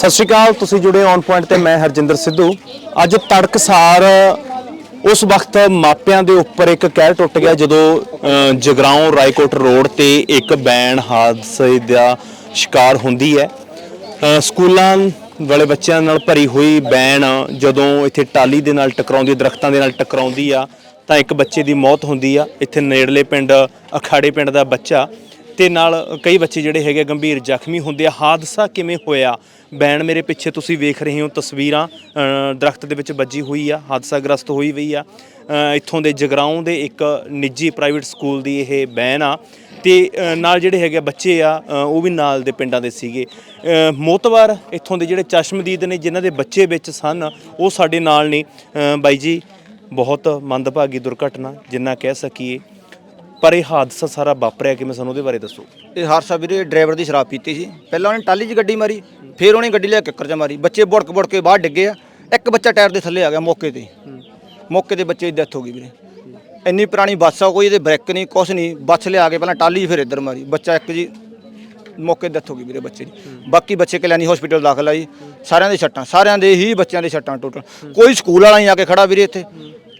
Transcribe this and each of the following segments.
ਸਤਿ ਸ਼੍ਰੀ ਅਕਾਲ ਤੁਸੀਂ ਜੁੜੇ ਔਨ ਪੁਆਇੰਟ ਤੇ ਮੈਂ ਹਰਜਿੰਦਰ ਸਿੱਧੂ। ਅੱਜ ਤੜਕਸਾਰ ਉਸ ਵਕਤ ਮਾਪਿਆਂ ਦੇ ਉੱਪਰ ਇੱਕ ਕਹਿਰ ਟੁੱਟ ਗਿਆ ਜਦੋਂ ਅ, ਜਗਰਾਉਂ ਰਾਏਕੋਟ ਰੋਡ ਤੇ ਇੱਕ ਬੈਨ ਹਾਦਸੇ ਦਾ ਸ਼ਿਕਾਰ ਹੁੰਦੀ ਹੈ। ਸਕੂਲਾਂ ਵਾਲੇ ਬੱਚਿਆਂ ਨਾਲ ਭਰੀ ਹੋਈ ਬੈਨ ਜਦੋਂ ਇੱਥੇ ਟਾਲੀ ਦੇ ਨਾਲ ਟਕਰਾਉਂਦੀ ਦਰਖਤਾਂ ਦੇ ਨਾਲ ਟਕਰਾਉਂਦੀ ਆ ਤਾਂ ਇੱਕ ਬੱਚੇ ਦੀ ਮੌਤ ਹੁੰਦੀ ਆ। ਇੱਥੇ ਨੇੜਲੇ ਪਿੰਡ ਅਖਾੜੇ ਪਿੰਡ ਦਾ ਬੱਚਾ ਤੇ ਨਾਲ ਕਈ ਬੱਚੇ ਜਿਹੜੇ ਹੈਗੇ ਗੰਭੀਰ ਜ਼ਖਮੀ ਹੁੰਦੇ ਆ। ਹਾਦਸਾ ਕਿਵੇਂ ਹੋਇਆ? ਬੈਨ ਮੇਰੇ ਪਿੱਛੇ ਤੁਸੀਂ ਵੇਖ ਰਹੇ ਹੋ ਤਸਵੀਰਾਂ। ਅ, ਦਰਖਤ ਦੇ ਵਿੱਚ ਵੱਜੀ ਹੋਈ ਆ ਹਾਦਸਾਗ੍ਰਸਤ ਹੋਈ ਹੋਈ ਆ। ਇੱਥੋਂ ਦੇ ਜਗਰਾਉਂ ਦੇ ਇੱਕ ਨਿੱਜੀ ਪ੍ਰਾਈਵੇਟ ਸਕੂਲ ਦੀ ਇਹ ਬੈਨ ਆ। ਤੇ ਨਾਲ ਜਿਹੜੇ ਹੈਗੇ ਬੱਚੇ ਆ ਉਹ ਵੀ ਨਾਲ ਦੇ ਪਿੰਡਾਂ ਦੇ ਸੀਗੇ। ਮੋਤਵਾਰ ਇੱਥੋਂ ਦੇ ਜਿਹੜੇ ਚਸ਼ਮਦੀਦ ਨੇ ਜਿਨ੍ਹਾਂ ਦੇ ਬੱਚੇ ਵਿੱਚ ਸਨ ਉਹ ਸਾਡੇ ਨਾਲ ਨੇ। ਬਾਈ ਜੀ ਬਹੁਤ ਮੰਦਭਾਗੀ ਦੁਰਘਟਨਾ ਜਿੰਨਾ ਕਹਿ ਸਕੀਏ। ਪਰ ਇਹ ਹਾਦਸਾ ਸਾਰਾ ਵਾਪਰਿਆ ਕਿਵੇਂ ਸਾਨੂੰ ਉਹਦੇ ਬਾਰੇ ਦੱਸੋ? ਇਹ ਹਾਦਸਾ ਵੀਰੇ, ਡਰਾਈਵਰ ਦੀ ਸ਼ਰਾਬ ਪੀਤੀ ਸੀ। ਪਹਿਲਾਂ ਉਹਨੇ ਟਾਲੀ 'ਚ ਗੱਡੀ ਮਾਰੀ, ਫਿਰ ਉਹਨੇ ਗੱਡੀ ਲਿਆ ਕੇ ਕਿੱਕਰ 'ਚ ਮਾਰੀ। ਬੱਚੇ ਬੁੜਕ ਬੁੜਕ ਕੇ ਬਾਹਰ ਡਿੱਗੇ ਆ। ਇੱਕ ਬੱਚਾ ਟਾਇਰ ਦੇ ਥੱਲੇ ਆ ਗਿਆ ਮੌਕੇ ਤੇ। ਮੌਕੇ ਤੇ ਬੱਚੇ ਦੀ ਡੈਥ ਹੋ ਗਈ ਵੀਰੇ। ਇੰਨੀ ਪੁਰਾਣੀ ਬੱਸ ਆ, ਕੋਈ ਇਹਦੇ ਬ੍ਰੇਕ ਨਹੀਂ, ਕੁਛ ਨਹੀਂ। ਬੱਸ ਲਿਆ ਕੇ ਪਹਿਲਾਂ ਟਾਲੀ ਫਿਰ ਇੱਧਰ ਮਾਰੀ। ਬੱਚਾ ਇੱਕ ਜੀ, ਮੌਕੇ ਤੇ ਡੈਥ ਹੋ ਗਈ ਵੀਰੇ ਬੱਚੇ ਦੀ। ਬਾਕੀ ਬੱਚੇ ਕਲਿਆਣੀ ਹਸਪੀਟਲ ਦਾਖਲ ਆ ਜੀ। ਸਾਰਿਆਂ ਦੇ ਛੱਟਾਂ ਸਾਰਿਆਂ ਦੇ ਹੀ ਬੱਚਿਆਂ ਦੇ ਛੱਟਾਂ ਟੋਟਲ ਕੋਈ ਸਕੂਲ ਵਾਲਾ ਨਹੀਂ ਆ ਕੇ ਖੜਾ ਵੀਰੇ ਇੱਥੇ।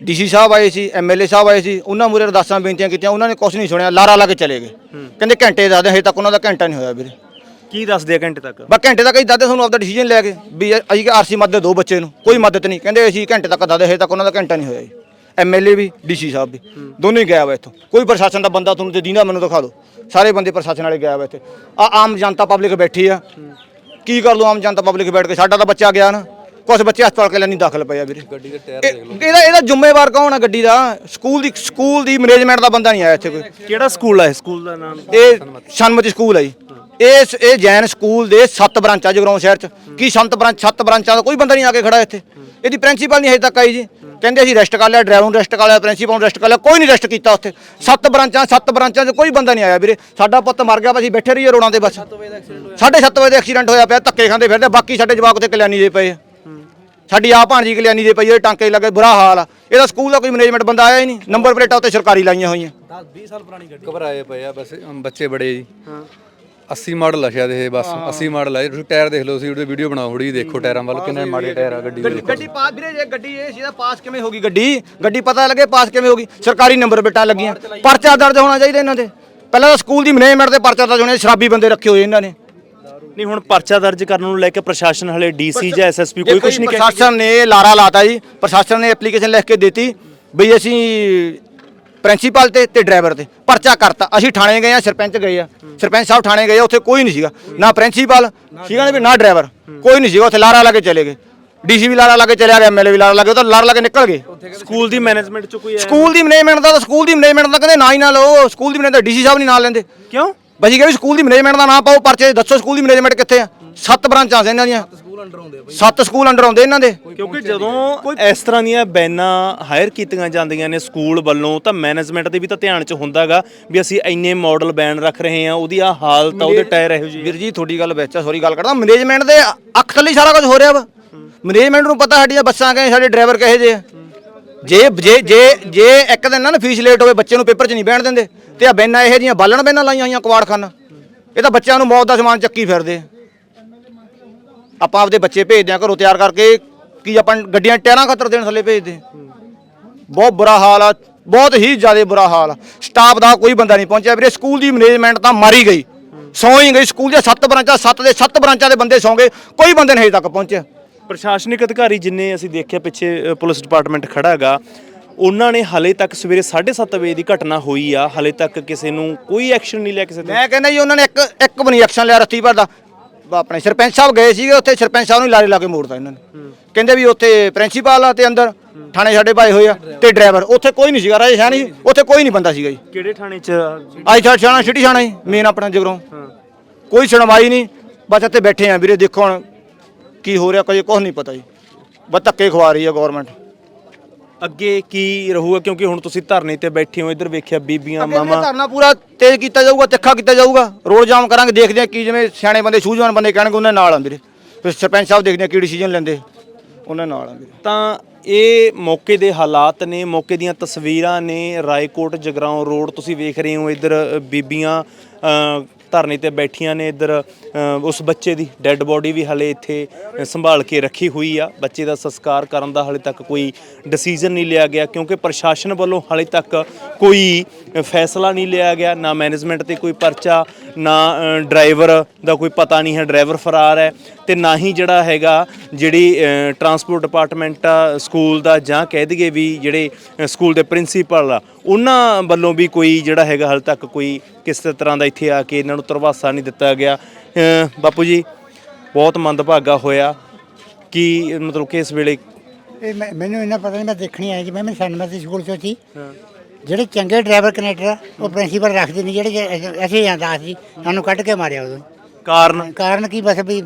ਡੀਸੀ ਸਾਹਿਬ ਆਏ ਸੀ ਐਮਐਲਏ ਸਾਹਿਬ ਆਏ ਸੀ ਉਹਨਾਂ ਮੂਰੇ ਅਰਦਾਸਾਂ ਬੇਨਤੀਆਂ ਕੀਤੀਆਂ ਉਹਨਾਂ ਨੇ ਕੁਛ ਨਹੀਂ ਸੁਣਿਆ ਲਾਰਾ ਲਾ ਕੇ ਚਲੇ ਗਏ। ਕਹਿੰਦੇ ਘੰਟੇ ਦੱਸਦੇ ਹਜੇ ਤੱਕ ਉਹਨਾਂ ਦਾ ਘੰਟਾ ਨਹੀਂ ਹੋਇਆ ਵੀਰੇ। ਕੀ ਦੱਸਦੇ ਆ ਘੰਟੇ ਤੱਕ? ਬਾ ਘੰਟੇ ਤੱਕ ਹੀ ਦਾਦੇ ਤੁਹਾਨੂੰ ਆਪਦਾ ਡਿਸੀਜਨ ਲੈ ਕੇ ਵੀ ਅਸੀਂ ਕਿ ਆਰਸੀ ਮਦਦ ਦੋ ਬੱਚੇ ਨੂੰ ਕੋਈ ਮਦਦ ਨਹੀਂ। ਕਹਿੰਦੇ ਅਸੀਂ ਘੰਟੇ ਤੱਕ ਦਾਦੇ ਹਜੇ ਤੱਕ ਉਹਨਾਂ ਦਾ ਘੰਟਾ ਨਹੀਂ ਹੋਇਆ ਜੀ। ਐਮਐਲਏ ਵੀ ਡੀਸੀ ਸਾਹਿਬ ਵੀ ਦੋਨੋਂ ਗਿਆ ਵਾ ਇੱਥੋਂ। ਕੋਈ ਪ੍ਰਸ਼ਾਸਨ ਦਾ ਬੰਦਾ ਤੁਹਾਨੂੰ ਤੇ ਦੀਨਾ ਮੈਨੂੰ ਦਿਖਾ ਦਿਓ। ਸਾਰੇ ਬੰਦੇ ਪ੍ਰਸ਼ਾਸਨ ਵਾਲੇ ਗਿਆ ਵਾ ਇੱਥੇ। ਆ ਆਮ ਜਨਤਾ ਪਬਲਿਕ ਬੈਠੀ ਆ। ਕੀ ਕਰ ਲਓ ਆਮ ਜਨਤਾ ਪਬਲਿਕ ਬੈਠ ਕੇ? ਸਾਡਾ ਤਾਂ ਬੱਚਾ ਗਿਆ ਨਾ। ਕੁਝ ਬੱਚੇ ਹਸਪਤਾਲ ਕੇ ਨਹੀਂ ਦਾਖਲ ਪਏ ਆ ਵੀਰੇ। ਗੱਡੀ ਦੇ ਟਾਇਰ ਦੇਖ ਲਓ। ਇਹਦਾ ਇਹਦਾ ਜ਼ਿੰਮੇਵਾਰ ਕੌਣ ਆ ਗੱਡੀ ਦਾ? ਸਕੂਲ ਦੀ ਸਕੂਲ ਦੀ ਮੈਨੇਜਮੈਂਟ ਦਾ ਬੰਦਾ ਨਹੀਂ ਆਇਆ ਇੱਥੇ ਕੋਈ। ਕਿਹੜਾ ਸਕੂਲ ਆ ਇਹ? ਸਕੂਲ ਦਾ ਨਾਮ? ਇਹ ਸਨਮਤੀ ਸਕੂਲ ਹੈ ਜੀ। ਇਹ ਇਹ ਜੈਨ ਸਕੂਲ ਦੇ ਸੱਤ ਬ੍ਰਾਂਚਾਂ ਜਗਰਾਉਂ ਸ਼ਹਿਰ ਚ। ਕੀ ਸੰਤ ਬ੍ਰਾਂਚ ਸੱਤ ਬ੍ਰਾਂਚਾਂ ਦਾ ਕੋਈ ਬੰਦਾ ਨਹੀਂ ਆ ਕੇ ਖੜਾ ਇੱਥੇ। ਇਹਦੀ ਪ੍ਰਿੰਸੀਪਲ ਨਹੀਂ ਹਜੇ ਤੱਕ ਆਈ ਜੀ। ਕਹਿੰਦੇ ਅਸੀਂ ਰੈਸਟ ਕਰ ਲਿਆ ਡਰਾਈਵਰ ਨੂੰ ਰੈਸਟ ਕਰ ਲਿਆ ਪ੍ਰਿੰਸੀਪਲ ਨੂੰ ਰੈਸਟ ਕਰ ਲਿਆ। ਕੋਈ ਨਹੀਂ ਰੈਸਟ ਕੀਤਾ ਉੱਥੇ। ਸੱਤ ਬ੍ਰਾਂਚਾਂ ਸੱਤ ਬ੍ਰਾਂਚਾਂ 'ਚ ਕੋਈ ਬੰਦਾ ਨਹੀਂ ਆਇਆ ਵੀਰੇ। ਸਾਡਾ ਪੁੱਤ ਮਰ ਗਿਆ ਅਸੀਂ ਬੈਠੇ ਰਹੀਏ ਰੋਡਾਂ ਤੇ ਬਸ। 7:30 ਵਜੇ ਐਕਸੀਡੈਂਟ ਹੋਇਆ। ਪਿਆ ਧੱਕੇ ਖਾਂਦੇ ਫਿਰਦੇ ਬਾਕੀ ਸਾਡੇ ਜਵਾਕ ਤੇ ਕਲਿਆਣੀ ਦੇ ਪਏ ਆ। ਸਾਡੀ ਆ ਭਾਣਜੀ ਕਲਿਆਣੀ ਦੇ ਪਈ ਆ ਟਾਂਕੇ ਲੱਗੇ ਬੁਰਾ ਹਾਲ ਆ। ਇਹਦਾ ਸਕੂਲ ਦਾ ਕੋਈ ਮੈਨੇਜਮੈਂਟ ਬੰਦਾ ਆਇਆ ਹੀ ਨਹੀਂ। ਨੰਬਰ ਪਲੇਟਾਂ ਉੱਤੇ ਸਰਕਾਰੀ ਲਾਈਆਂ ਹੋਈਆਂ। ਘਬਰਾਏ ਪਏ ਆ ਬਸ ਬੱਚੇ ਬੜੇ ਜੀ। 80 ਮਾਡਲ ਆ ਸ਼ਾਇਦ ਇਹ ਬਸ 80 ਮਾਡਲ ਆ। ਤੁਸੀਂ ਟਾਇਰ ਦੇਖ ਲਓ ਤੁਸੀਂ ਉਹਦੇ ਵੀਡੀਓ ਬਣਾਓ ਥੋੜੀ ਦੇਖੋ ਟਾਇਰਾਂ ਵੱਲ ਕਿੰਨੇ ਮਾੜੇ ਟਾਇਰ ਆ ਗੱਡੀ ਦੇ ਗੱਡੀ ਪਾਸ ਵੀਰੇ ਜੇ ਗੱਡੀ ਇਹ ਸੀਦਾ ਪਾਸ ਕਿਵੇਂ ਹੋ ਗਈ ਗੱਡੀ? ਗੱਡੀ ਪਤਾ ਲੱਗੇ ਪਾਸ ਕਿਵੇਂ ਹੋ ਗਈ? ਸਰਕਾਰੀ ਨੰਬਰ ਬੇਟਾ ਲੱਗੀਆਂ। ਪਰਚਾ ਦਰਜ ਹੋਣਾ ਚਾਹੀਦਾ ਇਹਨਾਂ ਦੇ। ਪਹਿਲਾਂ ਤਾਂ ਸਕੂਲ ਦੀ ਮੈਨੇਜਮੈਂਟ ਤੇ ਪਰਚਾ ਦਰਜ ਹੋਣਾ ਸ਼ਰਾਬੀ ਬੰਦੇ ਰੱਖੇ ਹੋਏ ਇਹਨਾਂ ਨੇ। ਨਹੀਂ ਹੁਣ ਪਰਚਾ ਦਰਜ ਕਰਨ ਨੂੰ ਲੈ ਕੇ ਪ੍ਰਸ਼ਾਸਨ ਹਲੇ ਡੀਸੀ ਜਾਂ ਐਸਐਸਪੀ ਕੋਈ ਕੁਝ ਨਹੀਂ ਕਹਿ ਪ੍ਰਸ਼ਾਸਨ ਨੇ ਲਾਰਾ ਲਾਤਾ ਜੀ। ਪ੍ਰਸ਼ਾਸਨ ਨੇ ਐਪਲੀਕੇਸ਼ਨ ਲਿਖ ਕੇ ਦਿੱਤੀ ਬਈ ਅਸੀਂ ਪ੍ਰਿੰਸੀਪਲ ਤੇ ਤੇ ਡਰਾਈਵਰ ਤੇ ਪਰਚਾ ਕਰਤਾ। ਅਸੀਂ ਥਾਣੇ ਗਏ ਆ ਸਰਪੰਚ ਗਏ ਆ। ਸਰਪੰਚ ਸਾਹਿਬ ਥਾਣੇ ਗਏ ਆ, ਉੱਥੇ ਕੋਈ ਨਹੀਂ ਸੀਗਾ। ਨਾ ਪ੍ਰਿੰਸੀਪਲ ਸੀਗਾ ਨਾ ਵੀ ਨਾ ਡਰਾਈਵਰ ਕੋਈ ਨਹੀਂ ਸੀਗਾ ਉੱਥੇ ਲਾਰਾ ਲਾ ਕੇ ਚਲੇ ਗਏ। ਡੀਸੀ ਵੀ ਲਾਰਾ ਲਾ ਕੇ ਚਲਿਆ ਗਿਆ ਐਮਐਲਏ ਵੀ ਲਾਰਾ ਲਾ ਕੇ ਉਹ ਤਾਂ ਲਾਰਾ ਲਾ ਕੇ ਨਿਕਲ ਗਏ। ਸਕੂਲ ਦੀ ਮੈਨੇਜਮੈਂਟ ਚ ਕੋਈ ਸਕੂਲ ਦੀ ਮੈਨੇਜਮੈਂਟ ਦਾ ਤਾਂ ਸਕੂਲ ਦੀ ਮੈਨੇਜਮੈਂਟ ਦਾ ਕਹਿੰਦੇ ਨਾ ਹੀ ਨਾ ਲਓ ਸਕੂਲ ਦੀ ਮੈਨੇਜਮੈਂਟ ਡੀਸੀ ਸਾਹਿਬ ਨਹੀਂ ਨਾਲ ਲੈਂਦੇ। ਕਿਉਂ? ਬਜੀ ਕਹਿੰਦੇ ਸਕੂਲ ਦੀ ਮੈਨੇਜਮੈਂਟ ਦਾ ਨਾਂ ਪਾਓ? ਪਰਚੇ 'ਚ ਦੱਸੋ ਸਕੂਲ ਦੀ ਮੈਨੇਜਮੈਂਟ ਕਿੱਥੇ ਆ? ਸੱਤ ਬ੍ਰਾਂਚਾਂ ਸੀ ਇਹਨਾਂ ਦੀਆਂ। ਸੱਤ ਸਕੂਲ ਅੰਡਰ ਆਉਂਦੇ ਇਹਨਾਂ ਦੇ। ਕਿਉਂਕਿ ਜਦੋਂ ਇਸ ਤਰ੍ਹਾਂ ਦੀਆਂ ਬੈਨਾਂ ਹਾਇਰ ਕੀਤੀਆਂ ਜਾਂਦੀਆਂ ਨੇ ਸਕੂਲ ਵੱਲੋਂ ਤਾਂ ਮੈਨੇਜਮੈਂਟ ਦੇ ਵੀ ਤਾਂ ਧਿਆਨ ਚ ਹੁੰਦਾਗਾ ਵੀ ਅਸੀਂ ਇੰਨੇ ਮਾਡਲ ਬੈਨ ਰੱਖ ਰਹੇ ਹਾਂ ਉਹਦੀ ਆ ਹਾਲਤ ਆ ਉਹਦੇ ਟਾਇਰ ਇਹੋ ਜਿਹੇ ਵੀਰ ਜੀ ਤੁਹਾਡੀ ਗੱਲ ਵਿੱਚ ਆ ਸੌਰੀ ਗੱਲ ਕਰਦਾ ਮੈਨੇਜਮੈਂਟ ਦੇ ਅੱਖ ਥੱਲੇ ਹੀ ਸਾਰਾ ਕੁਝ ਹੋ ਰਿਹਾ ਵਾ। ਮੈਨੇਜਮੈਂਟ ਨੂੰ ਪਤਾ ਸਾਡੀਆਂ ਬੱਸਾਂ ਕਹੇ ਸਾਡੇ ਡਰਾਈਵਰ ਕਹੇ ਜੇ ਆ। ਜੇ ਜੇ ਜੇ ਜੇ ਇੱਕ ਦਿਨ ਨਾ ਫੀਸ ਲੇਟ ਹੋਵੇ, ਬੱਚੇ ਨੂੰ ਪੇਪਰ 'ਚ ਨਹੀਂ ਬਹਿਣ ਦਿੰਦੇ, ਤੇ ਆ ਬੈਨਾਂ ਇਹੋ ਜੀਆਂ ਬਾਲਣ ਬੈਨਾਂ ਲਾਈਆਂ ਹੋਈਆਂ ਕਵਾੜਖਾਨਾ। ਇਹ ਤਾਂ ਬੱਚਿਆਂ ਨੂੰ ਮੌਤ ਦਾ ਸਮਾਨ ਚੱਕੀ ਫਿਰਦੇ ਆਪਾਂ ਆਪਦੇ ਬੱਚੇ ਭੇਜਦੇ ਆ, ਘਰੋਂ ਤਿਆਰ ਕਰਕੇ ਕੀ ਆਪਾਂ ਗੱਡੀਆਂ ਟਾਇਰਾਂ ਖਤਰ ਦੇਣ ਥੱਲੇ ਭੇਜਦੇ ਬਹੁਤ ਬੁਰਾ ਹਾਲ ਆ, ਬਹੁਤ ਹੀ ਜ਼ਿਆਦਾ ਬੁਰਾ ਹਾਲ ਆ। ਸਟਾਫ ਦਾ ਕੋਈ ਬੰਦਾ ਨਹੀਂ ਪਹੁੰਚਿਆ ਵੀਰੇ, ਸਕੂਲ ਦੀ ਮੈਨੇਜਮੈਂਟ ਤਾਂ ਮਾਰੀ ਗਈ। ਸੌਂ ਹੀ ਗਈ, ਸਕੂਲ ਦੀਆਂ ਸੱਤ ਬ੍ਰਾਂਚਾਂ, ਸੱਤ ਦੇ ਸੱਤ ਬ੍ਰਾਂਚਾਂ ਦੇ ਬੰਦੇ ਸੌਂ ਗਏ, ਕੋਈ ਬੰਦੇ ਨਹੀਂ ਹਜੇ ਤੱਕ ਪਹੁੰਚਿਆ। ਪ੍ਰਸ਼ਾਸਨਿਕ ਅਧਿਕਾਰੀ ਜਿੰਨੇ ਅਸੀਂ ਦੇਖਿਆ ਪਿੱਛੇ ਪੁਲਿਸ ਡਿਪਾਰਟਮੈਂਟ ਖੜਾ ਹੈਗਾ ਉਹਨਾਂ ਨੇ ਹਲੇ ਤੱਕ ਸਵੇਰੇ 7:30 ਵਜੇ ਦੀ ਘਟਨਾ ਹੋਈ ਆ। ਹਲੇ ਤੱਕ ਕਿਸੇ ਨੂੰ ਕੋਈ ਐਕਸ਼ਨ ਨਹੀਂ ਲਿਆ ਕਿਸੇ ਤੇ। ਮੈਂ ਕਹਿੰਦਾ ਜੀ ਉਹਨਾਂ ਨੇ ਇੱਕ ਇੱਕ ਵੀ ਨਹੀਂ ਐਕਸ਼ਨ ਲਿਆ ਰੱਤੀ ਭਰ ਦਾ। ਆਪਣੇ ਸਰਪੰਚ ਸਾਹਿਬ ਗਏ ਸੀਗੇ ਉੱਥੇ ਸਰਪੰਚ ਸਾਹਿਬ ਨੂੰ ਲਾਰੇ ਲਾ ਕੇ ਮੋੜਤਾ ਇਹਨਾਂ ਨੇ। ਕਹਿੰਦੇ ਵੀ ਉੱਥੇ ਪ੍ਰਿੰਸੀਪਲ ਆ ਤੇ ਅੰਦਰ ਥਾਣੇ ਸਾਡੇ ਭਾਈ ਹੋਏ ਆ ਤੇ ਡਰਾਈਵਰ। ਉੱਥੇ ਕੋਈ ਨਹੀਂ ਸੀਗਾ ਰਾਜੇ ਹੈ ਨਹੀਂ ਉੱਥੇ ਕੋਈ ਨਹੀਂ ਬੰਦਾ ਸੀਗਾ ਜੀ। ਕਿਹੜੇ ਥਾਣੇ 'ਚ ਆਈ ਛਾੜ ਛਾਣਾ ਸਿਟੀ ਛਾਣਾ ਜੀ ਮੇਨ ਆਪਣਾ ਜਗਰੋਂ। ਕੋਈ ਸੁਣਵਾਈ ਨਹੀਂ। ਬਸ ਇੱਥੇ ਬੈਠੇ ਆ ਵੀਰੇ ਦੇਖੋ ਹੁਣ ਕੀ ਹੋ ਰਿਹਾ ਕੋਈ ਕੁਝ ਨਹੀਂ ਪਤਾ ਜੀ। ਬਸ ਧੱਕੇ ਖਵਾ ਰਹੀ ਹੈ ਗਵਰਨਮੈਂਟ ਅੱਗੇ ਕੀ ਰਹੂਗਾ? ਕਿਉਂਕਿ ਹੁਣ ਤੁਸੀਂ ਧਰਨੇ ਤੇ ਬੈਠੇ ਹੋ ਇੱਧਰ ਵੇਖਿਆ ਬੀਬੀਆਂ ਮਾਮਾ ਧਰਨਾ ਪੂਰਾ ਤੇਜ਼ ਕੀਤਾ ਜਾਊਗਾ ਤਿੱਖਾ ਕੀਤਾ ਜਾਊਗਾ। ਰੋਡ ਜਾਮ ਕਰਾਂਗੇ ਦੇਖਦੇ ਆ ਕੀ ਜਿਵੇਂ ਸਿਆਣੇ ਬੰਦੇ ਸੂਝਵਾਨ ਬੰਦੇ ਕਹਿਣਗੇ ਉਹਨਾਂ ਨਾਲ ਆ ਵੀਰੇ ਫਿਰ ਸਰਪੰਚ ਸਾਹਿਬ ਦੇਖਦੇ ਆ ਕੀ ਡਿਸੀਜਨ ਲੈਂਦੇ। ਉਹਨਾਂ ਨਾਲ ਆ ਵੀਰੇ ਤਾਂ ਇਹ ਮੌਕੇ ਦੇ ਹਾਲਾਤ ਨੇ ਮੌਕੇ ਦੀਆਂ ਤਸਵੀਰਾਂ ਨੇ ਰਾਏਕੋਟ ਜਗਰਾਉਂ ਰੋਡ ਤੁਸੀਂ ਵੇਖ ਰਹੇ ਹੋ ਇੱਧਰ ਬੀਬੀਆਂ ਧਰਨੇ ਤੇ ਬੈਠੀਆਂ ਨੇ ਇੱਧਰ ਉਸ ਬੱਚੇ ਦੀ ਡੈੱਡ ਬੋਡੀ ਵੀ ਹਲੇ ਇੱਥੇ ਸੰਭਾਲ ਕੇ ਰੱਖੀ ਹੋਈ ਆ। ਬੱਚੇ ਦਾ ਸੰਸਕਾਰ ਕਰਨ ਦਾ ਹਲੇ ਤੱਕ ਕੋਈ ਡਿਸੀਜਨ ਨਹੀਂ ਲਿਆ ਗਿਆ ਕਿਉਂਕਿ ਪ੍ਰਸ਼ਾਸਨ ਵੱਲੋਂ ਹਲੇ ਤੱਕ ਕੋਈ ਫੈਸਲਾ ਨਹੀਂ ਲਿਆ ਗਿਆ। ਨਾ ਮੈਨੇਜਮੈਂਟ ਤੇ ਕੋਈ ਪਰਚਾ, ਨਾ ਡਰਾਈਵਰ ਦਾ ਕੋਈ ਪਤਾ ਨਹੀਂ ਹੈ ਡਰਾਈਵਰ ਫਰਾਰ ਹੈ ਤੇ ਨਾ ਹੀ ਜਿਹੜਾ ਹੈਗਾ ਜਿਹੜੀ ਟਰਾਂਸਪੋਰਟ ਡਿਪਾਰਟਮੈਂਟ ਆ, ਸਕੂਲ ਦਾ ਜਾਂ ਕਹਿ ਦਈਏ ਵੀ ਜਿਹੜੇ ਸਕੂਲ ਦੇ ਪ੍ਰਿੰਸੀਪਲ ਆ ਉਹਨਾਂ ਵੱਲੋਂ ਵੀ ਕੋਈ ਜਿਹੜਾ ਹੈਗਾ ਹਾਲੇ ਤੱਕ ਕੋਈ ਕਿਸੇ ਤਰ੍ਹਾਂ ਦਾ ਇੱਥੇ ਆ ਕੇ ਇਹਨਾਂ ਨੂੰ ਤਰਵਾਸਾ ਨਹੀਂ ਦਿੱਤਾ ਗਿਆ। ਬਾਪੂ ਜੀ ਬਹੁਤ ਮੰਦਭਾਗਾ ਹੋਇਆ। ਕਿ ਮਤਲਬ ਕਿ ਇਸ ਵੇਲੇ ਇਹ ਮੈਂ- ਮੈਨੂੰ ਇਹਨਾਂ ਪਤਾ ਨਹੀਂ ਮੈਂ ਦੇਖਣੀ ਆਇਆ ਜੀ ਮੈਂ ਮੈਂ ਸੈਨਮਤੀ ਸਕੂਲ ਚੋਂ ਸੀ। ਜਿਹੜੇ ਚੰਗੇ ਡਰਾਈਵਰ ਕਨੈਕਟਰ ਆ ਉਹ ਪ੍ਰਿੰਸੀਪਲ ਰੱਖਦੇ ਨਹੀਂ ਜਿਹੜੇ ਅਸੀਂ ਜਾਂਦਾ ਸੀ ਸਾਨੂੰ ਕੱਢ ਕੇ ਮਾਰਿਆ ਉਦੋਂ। ਕਾਰਨ? ਕਾਰਨ ਕੀ ਬਸ ਵੀ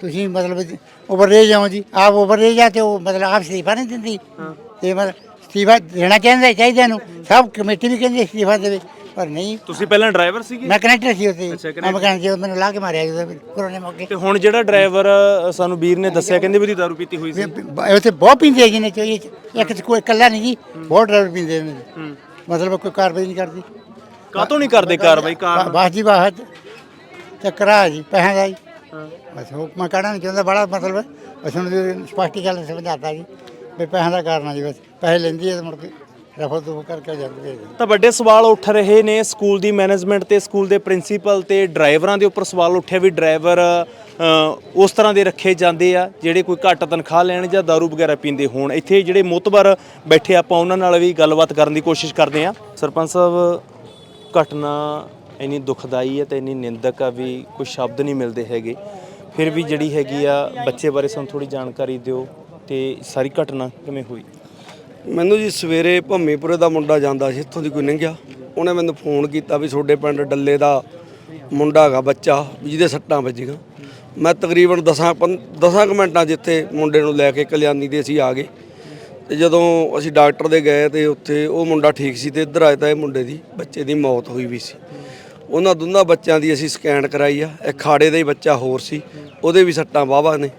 ਤੁਸੀਂ ਮਤਲਬ ਓਵਰਰੇਜ ਜਾਓ ਜੀ ਆਪ ਓਵਰਰੇਜ ਆ ਤੇ ਉਹ ਮਤਲਬ ਆਪ ਅਸਤੀਫਾ ਨਹੀਂ ਦਿੰਦੀ। ਤੇ ਮਤਲਬ ਅਸਤੀਫਾ ਦੇਣਾ ਚਾਹੀਦਾ ਚਾਹੀਦਾ ਨੂੰ ਸਭ ਕਮੇਟੀ ਵੀ ਕਹਿੰਦੀ ਅਸਤੀਫਾ ਦੇਵੇ ਪਰ ਨਹੀਂ। ਤੁਸੀਂ ਪਹਿਲਾਂ ਡਰਾਈਵਰ ਸੀਗੇ? ਮੈਂ ਕਨੈਕਟਰ ਸੀ ਉੱਥੇ। ਅੱਛਾ, ਮੈਂ ਮਕਾਨ ਸੀ ਮੈਨੂੰ ਲਾ ਕੇ ਮਾਰਿਆ ਜਦੋਂ ਕੋਰੋਨੇ ਮੌਕੇ। ਤੇ ਹੁਣ ਜਿਹੜਾ ਡਰਾਈਵਰ ਸਾਨੂੰ ਵੀਰ ਨੇ ਦੱਸਿਆ ਕਹਿੰਦੇ ਵੀ ਉਹਦੀ ਦਾਰੂ ਪੀਤੀ ਹੋਈ ਸੀ। ਵੀ- ਉੱਥੇ ਬਹੁਤ ਪੀਂਦੇ ਜੀ ਨੇ ਚੋਈ ਇੱਕ ਚ ਕੋਈ ਇਕੱਲਾ ਨਹੀਂ ਜੀ ਬਹੁਤ ਡਰਾਈਵਰ ਪੀਂਦੇ ਨੇ ਮਤਲਬ ਕੋਈ ਕਾਰਵਾਈ ਨਹੀਂ ਕਰਦੀ। ਕਾਤੋਂ ਨਹੀਂ ਕਰਦੇ ਕਾਰਵਾਈ? ਕਾਰਨ ਬਾਸ ਜੀ ਬਾਹਰ ਚੱਕਰਾ ਜੀ ਪੈਸਿਆਂ ਦਾ ਜੀ। ਬਸ ਉਹ ਮੈਂ ਕਹਿਣਾ ਨਹੀਂ ਚਾਹੁੰਦਾ ਬੜਾ ਮਤਲਬ ਬਸ ਹੁਣ ਸਪਸ਼ਟੀਕਰਨ ਸਮਝਾਤਾ ਜੀ। ਵੀ ਪੈਸਿਆਂ ਦਾ ਕਾਰਨ ਆ ਜੀ ਬਸ ਪੈਸੇ ਲੈਂਦੀ ਹੈ ਤੇ ਮੁੜ ਕੇ ਰਫਲ ਤੋਂ ਕਰਕੇ ਜਾਂਦੀ ਹੈ ਜੀ। ਤਾਂ ਵੱਡੇ ਸਵਾਲ ਉੱਠ ਰਹੇ ਨੇ ਸਕੂਲ ਦੀ ਮੈਨੇਜਮੈਂਟ ਤੇ ਸਕੂਲ ਦੇ ਪ੍ਰਿੰਸੀਪਲ ਤੇ ਡਰਾਈਵਰਾਂ ਦੇ ਉੱਪਰ ਸਵਾਲ ਉੱਠਿਆ ਵੀ ਡਰਾਈਵਰ ਅ, ਉਸ ਤਰ੍ਹਾਂ ਦੇ ਰੱਖੇ ਜਾਂਦੇ ਆ ਜਿਹੜੇ ਕੋਈ ਘੱਟ ਤਨਖਾਹ ਲੈਣ ਜਾਂ दारू ਵਗੈਰਾ ਪੀਂਦੇ ਹੋਣ। ਇੱਥੇ ਜਿਹੜੇ ਮੋਤਬਰ ਬੈਠੇ ਆਪਾਂ ਉਹਨਾਂ ਨਾਲ ਵੀ ਗੱਲਬਾਤ ਕਰਨ ਦੀ ਕੋਸ਼ਿਸ਼ ਕਰਦੇ ਆ ਸਰਪੰਚ ਸਾਹਿਬ ਘਟਨਾ ਇੰਨੀ ਦੁਖਦਾਈ ਹੈ ਤੇ ਇੰਨੀ ਨਿੰਦਕ ਆ ਵੀ ਕੋਈ ਸ਼ਬਦ ਨਹੀਂ ਮਿਲਦੇ ਹੈਗੇ। ਫਿਰ ਵੀ ਜਿਹੜੀ ਹੈਗੀ ਆ ਬੱਚੇ ਬਾਰੇ ਸਾਨੂੰ ਥੋੜੀ ਜਾਣਕਾਰੀ ਦਿਓ। ਤੇ ਸਾਰੀ ਘਟਨਾ ਕਿਵੇਂ ਹੋਈ? ਮੈਨੂੰ ਜੀ ਸਵੇਰੇ ਭੰਮੀਪੁਰੇ ਦਾ ਮੁੰਡਾ ਜਾਂਦਾ ਸੀ, ਇੱਥੋਂ ਦੀ ਕੋਈ ਲੰਘਿਆ ਉਹਨੇ ਮੈਨੂੰ ਫੋਨ ਕੀਤਾ ਵੀ ਤੁਹਾਡੇ ਪਿੰਡ ਡੱਲੇ ਦਾ ਮੁੰਡਾ ਹੈਗਾ, ਬੱਚਾ, ਵੀ ਜਿਹਦੇ ਸੱਟਾਂ ਵੱਜੀਆਂ। ਮੈਂ ਤਕਰੀਬਨ 10 10 ਕੁ ਮਿੰਟਾਂ ਜਿੱਥੇ ਮੁੰਡੇ ਨੂੰ ਲੈ ਕੇ ਕਲਿਆਣੀ ਦੇ ਅਸੀਂ ਆ ਗਏ। ਤੇ ਜਦੋਂ ਅਸੀਂ ਡਾਕਟਰ ਦੇ ਗਏ ਤੇ ਉੱਥੇ ਉਹ ਮੁੰਡਾ ਠੀਕ ਸੀ ਤੇ ਇੱਧਰ ਆਇਆ ਤਾਂ ਇਹ ਮੁੰਡੇ ਦੀ, ਬੱਚੇ ਦੀ ਮੌਤ ਹੋਈ ਵੀ ਸੀ। ਉਹਨਾਂ ਦੋਨਾਂ ਬੱਚਿਆਂ ਦੀ ਅਸੀਂ ਸਕੈਨ ਕਰਾਈ ਆ। ਇੱਕ ਖਾੜੇ ਦਾ ਹੀ ਬੱਚਾ ਹੋਰ ਸੀ, ਉਹਦੇ ਵੀ ਸੱਟਾਂ ਵਾਹਵਾ ਨੇ।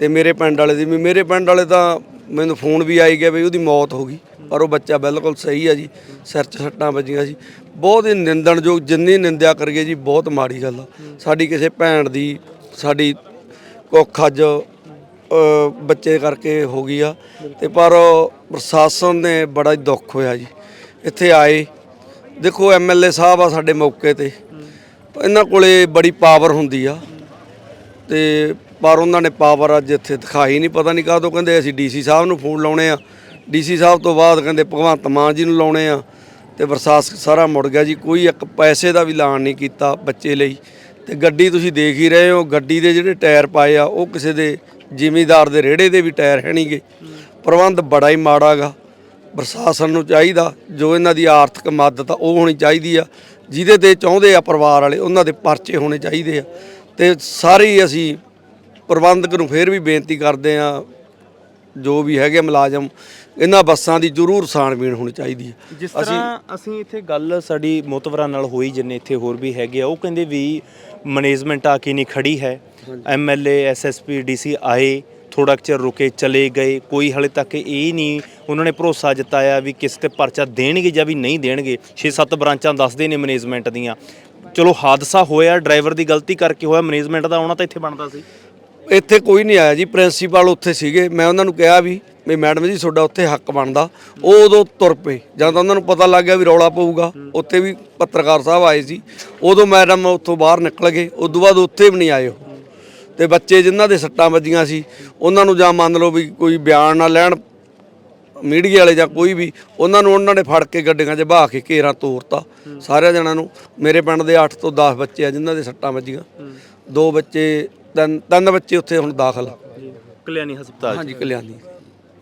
ਤੇ ਮੇਰੇ ਪਿੰਡ ਵਾਲੇ ਦੀ ਵੀ, ਮੇਰੇ ਪਿੰਡ ਵਾਲੇ ਤਾਂ ਮੈਨੂੰ ਫੋਨ ਵੀ ਆਈ ਗਿਆ ਵੀ ਉਹਦੀ ਮੌਤ ਹੋ ਗਈ, ਪਰ ਉਹ ਬੱਚਾ ਬਿਲਕੁਲ ਸਹੀ ਆ ਜੀ, ਸਿਰ 'ਚ ਸੱਟਾਂ ਵੱਜੀਆਂ ਸੀ। ਬਹੁਤ ਹੀ ਨਿੰਦਣਯੋਗ ਜਿੰਨੀ ਨਿੰਦਿਆ ਕਰੀਏ ਜੀ, ਬਹੁਤ ਮਾੜੀ ਗੱਲ ਆ। ਸਾਡੀ ਕਿਸੇ ਭੈਣ ਦੀ, ਸਾਡੀ ਕੁੱਖ ਅੱਜ ਬੱਚੇ ਕਰਕੇ ਹੋ ਗਈ ਆ, ਤੇ ਪਰ ਪ੍ਰਸ਼ਾਸਨ ਨੇ ਬੜਾ ਹੀ ਦੁੱਖ ਹੋਇਆ ਜੀ। ਇੱਥੇ ਆਏ, ਦੇਖੋ ਐਮਐਲਏ ਸਾਹਿਬ ਆ ਸਾਡੇ ਮੌਕੇ ਤੇ, ਇਹਨਾਂ ਕੋਲੇ ਬੜੀ ਪਾਵਰ ਹੁੰਦੀ ਆ, ਤੇ ਪਰ ਉਹਨਾਂ ਨੇ ਪਾਵਰ ਅੱਜ ਇੱਥੇ ਦਿਖਾਈ ਨਹੀਂ, ਪਤਾ ਨਹੀਂ ਕਾਹਤੋਂ, ਕਹਿੰਦੇ ਅਸੀਂ ਡੀਸੀ ਸਾਹਿਬ ਨੂੰ ਫੋਨ ਲਾਉਣੇ ਆ। ਡੀਸੀ ਸਾਹਿਬ ਤੋਂ ਬਾਅਦ ਕਹਿੰਦੇ ਭਗਵੰਤ ਮਾਨ ਜੀ ਨੂੰ ਲਾਉਣੇ ਆ ਤੇ ਪ੍ਰਸ਼ਾਸਨ ਸਾਰਾ ਮੁੜ ਗਿਆ ਜੀ, ਕੋਈ ਇੱਕ ਪੈਸੇ ਦਾ ਵੀ ਲਾਣ ਨਹੀਂ ਕੀਤਾ ਬੱਚੇ ਲਈ। ਤੇ ਗੱਡੀ ਤੁਸੀਂ ਦੇਖ ਹੀ ਰਹੇ ਹੋ, ਗੱਡੀ ਦੇ ਜਿਹੜੇ ਟਾਇਰ ਪਾਏ ਆ, ਉਹ ਕਿਸੇ ਦੇ ਜ਼ਿਮੀਦਾਰ ਦੇ ਰੇੜੇ ਦੇ ਵੀ ਟਾਇਰ ਹੈ ਨਹੀਂਗੇ। ਪ੍ਰਬੰਧ ਬੜਾ ਹੀ ਮਾੜਾ ਗਾ। ਪ੍ਰਸ਼ਾਸਨ ਨੂੰ ਚਾਹੀਦਾ, ਜੋ ਇਹਨਾਂ ਦੀ ਆਰਥਿਕ ਮਦਦ ਆ, ਉਹ ਹੋਣੀ ਚਾਹੀਦੀ ਆ। ਜਿਹਦੇ ਤੇ ਚਾਹੁੰਦੇ ਆ ਪਰਿਵਾਰ ਵਾਲੇ, ਉਹਨਾਂ ਦੇ ਪਰਚੇ ਹੋਣੇ ਚਾਹੀਦੇ ਆ। ਤੇ ਸਾਰੇ ਅਸੀਂ ਪ੍ਰਬੰਧਕ ਨੂੰ ਫੇਰ ਵੀ ਬੇਨਤੀ ਕਰਦੇ ਆ ਜੋ ਵੀ ਹੈਗੇ ਮੁਲਾਜ਼ਮ ਇਹਨਾਂ ਬੱਸਾਂ ਦੀ ਜ਼ਰੂਰ ਸਾਣਬੀਣ ਹੋਣੀ ਚਾਹੀਦੀ ਹੈ। ਜਿਸ ਤਰ੍ਹਾਂ ਅਸੀਂ ਇੱਥੇ ਗੱਲ ਸਾਡੀ ਮੋਤਵਰਾਂ ਨਾਲ ਹੋਈ ਜਿੰਨੇ ਇੱਥੇ ਹੋਰ ਵੀ ਹੈਗੇ ਆ ਉਹ ਕਹਿੰਦੇ ਵੀ ਮੈਨੇਜਮੈਂਟ ਆ ਕੇ ਨਹੀਂ ਖੜੀ ਹੈ। ਐਮਐਲਏ ਐਸਐਸਪੀ ਡੀਸੀ ਆਏ ਥੋੜਾ ਚਿਰ ਰੁਕੇ ਚਲੇ ਗਏ ਕੋਈ ਹਲੇ ਤੱਕ ਇਹ ਨਹੀਂ ਉਹਨਾਂ ਨੇ ਭਰੋਸਾ ਜਤਾਇਆ ਵੀ ਕਿਸ ਤੇ ਪਰਚਾ ਦੇਣਗੇ ਜਾਂ ਵੀ ਨਹੀਂ ਦੇਣਗੇ 6-7 ਬ੍ਰਾਂਚਾਂ ਦੱਸਦੇ ਨੇ ਮੈਨੇਜਮੈਂਟ ਦੀਆਂ। ਚਲੋ ਹਾਦਸਾ ਹੋਇਆ ਡਰਾਈਵਰ ਦੀ ਗਲਤੀ ਕਰਕੇ ਹੋਇਆ ਮੈਨੇਜਮੈਂਟ ਦਾ ਆਉਣਾ ਤਾਂ ਇੱਥੇ ਬਣਦਾ ਸੀ। ਇੱਥੇ ਕੋਈ ਨਹੀਂ ਆਇਆ ਜੀ ਪ੍ਰਿੰਸੀਪਲ ਉੱਥੇ ਸੀਗੇ। ਮੈਂ ਉਹਨਾਂ ਨੂੰ ਕਿਹਾ ਵੀ ਵੀ ਮੈਡਮ ਜੀ, ਤੁਹਾਡਾ ਉੱਥੇ ਹੱਕ ਬਣਦਾ। ਉਹ ਉਦੋਂ ਤੁਰ ਪਏ। ਜਾਂ ਤਾਂ ਉਹਨਾਂ ਨੂੰ ਪਤਾ ਲੱਗ ਗਿਆ ਵੀ ਰੌਲਾ ਪਊਗਾ। ਉੱਥੇ ਵੀ ਪੱਤਰਕਾਰ ਸਾਹਿਬ ਆਏ ਸੀ। ਉਦੋਂ ਮੈਡਮ ਉੱਥੋਂ ਬਾਹਰ ਨਿਕਲ ਗਏ। ਉਦੋਂ ਬਾਅਦ ਉੱਥੇ ਵੀ ਨਹੀਂ ਆਏ ਉਹ। ਤੇ ਬੱਚੇ ਜਿਨ੍ਹਾਂ ਦੇ ਸੱਟਾਂ ਵੱਜੀਆਂ ਸੀ, ਉਹਨਾਂ ਨੂੰ ਜਾਂ ਮੰਨ ਲਓ ਵੀ ਕੋਈ ਬਿਆਨ ਨਾ ਲੈਣ ਮੀਡੀਆ ਵਾਲੇ ਜਾਂ ਕੋਈ ਵੀ, ਉਹਨਾਂ ਨੂੰ ਉਹਨਾਂ ਨੇ ਫੜ ਕੇ ਗੱਡੀਆਂ 'ਚ ਬਹਾ ਕੇ ਘੇਰਾ ਤੋਰਤਾ। ਸਾਰਿਆਂ ਜਣਾਂ ਨੂੰ। ਮੇਰੇ ਪਿੰਡ ਦੇ 8 ਤੋਂ 10 ਬੱਚੇ ਆ ਜਿਨ੍ਹਾਂ ਦੇ ਸੱਟਾਂ ਵੱਜੀਆਂ। ਦੋ ਬੱਚੇ ਤਿੰਨ ਤਿੰਨ ਬੱਚੇ ਉੱਥੇ ਹੁਣ ਦਾਖਲ। ਕਲਿਆਣੀ ਹਸਪਤਾਲ ਹਾਂਜੀ ਕਲਿਆਣੀ।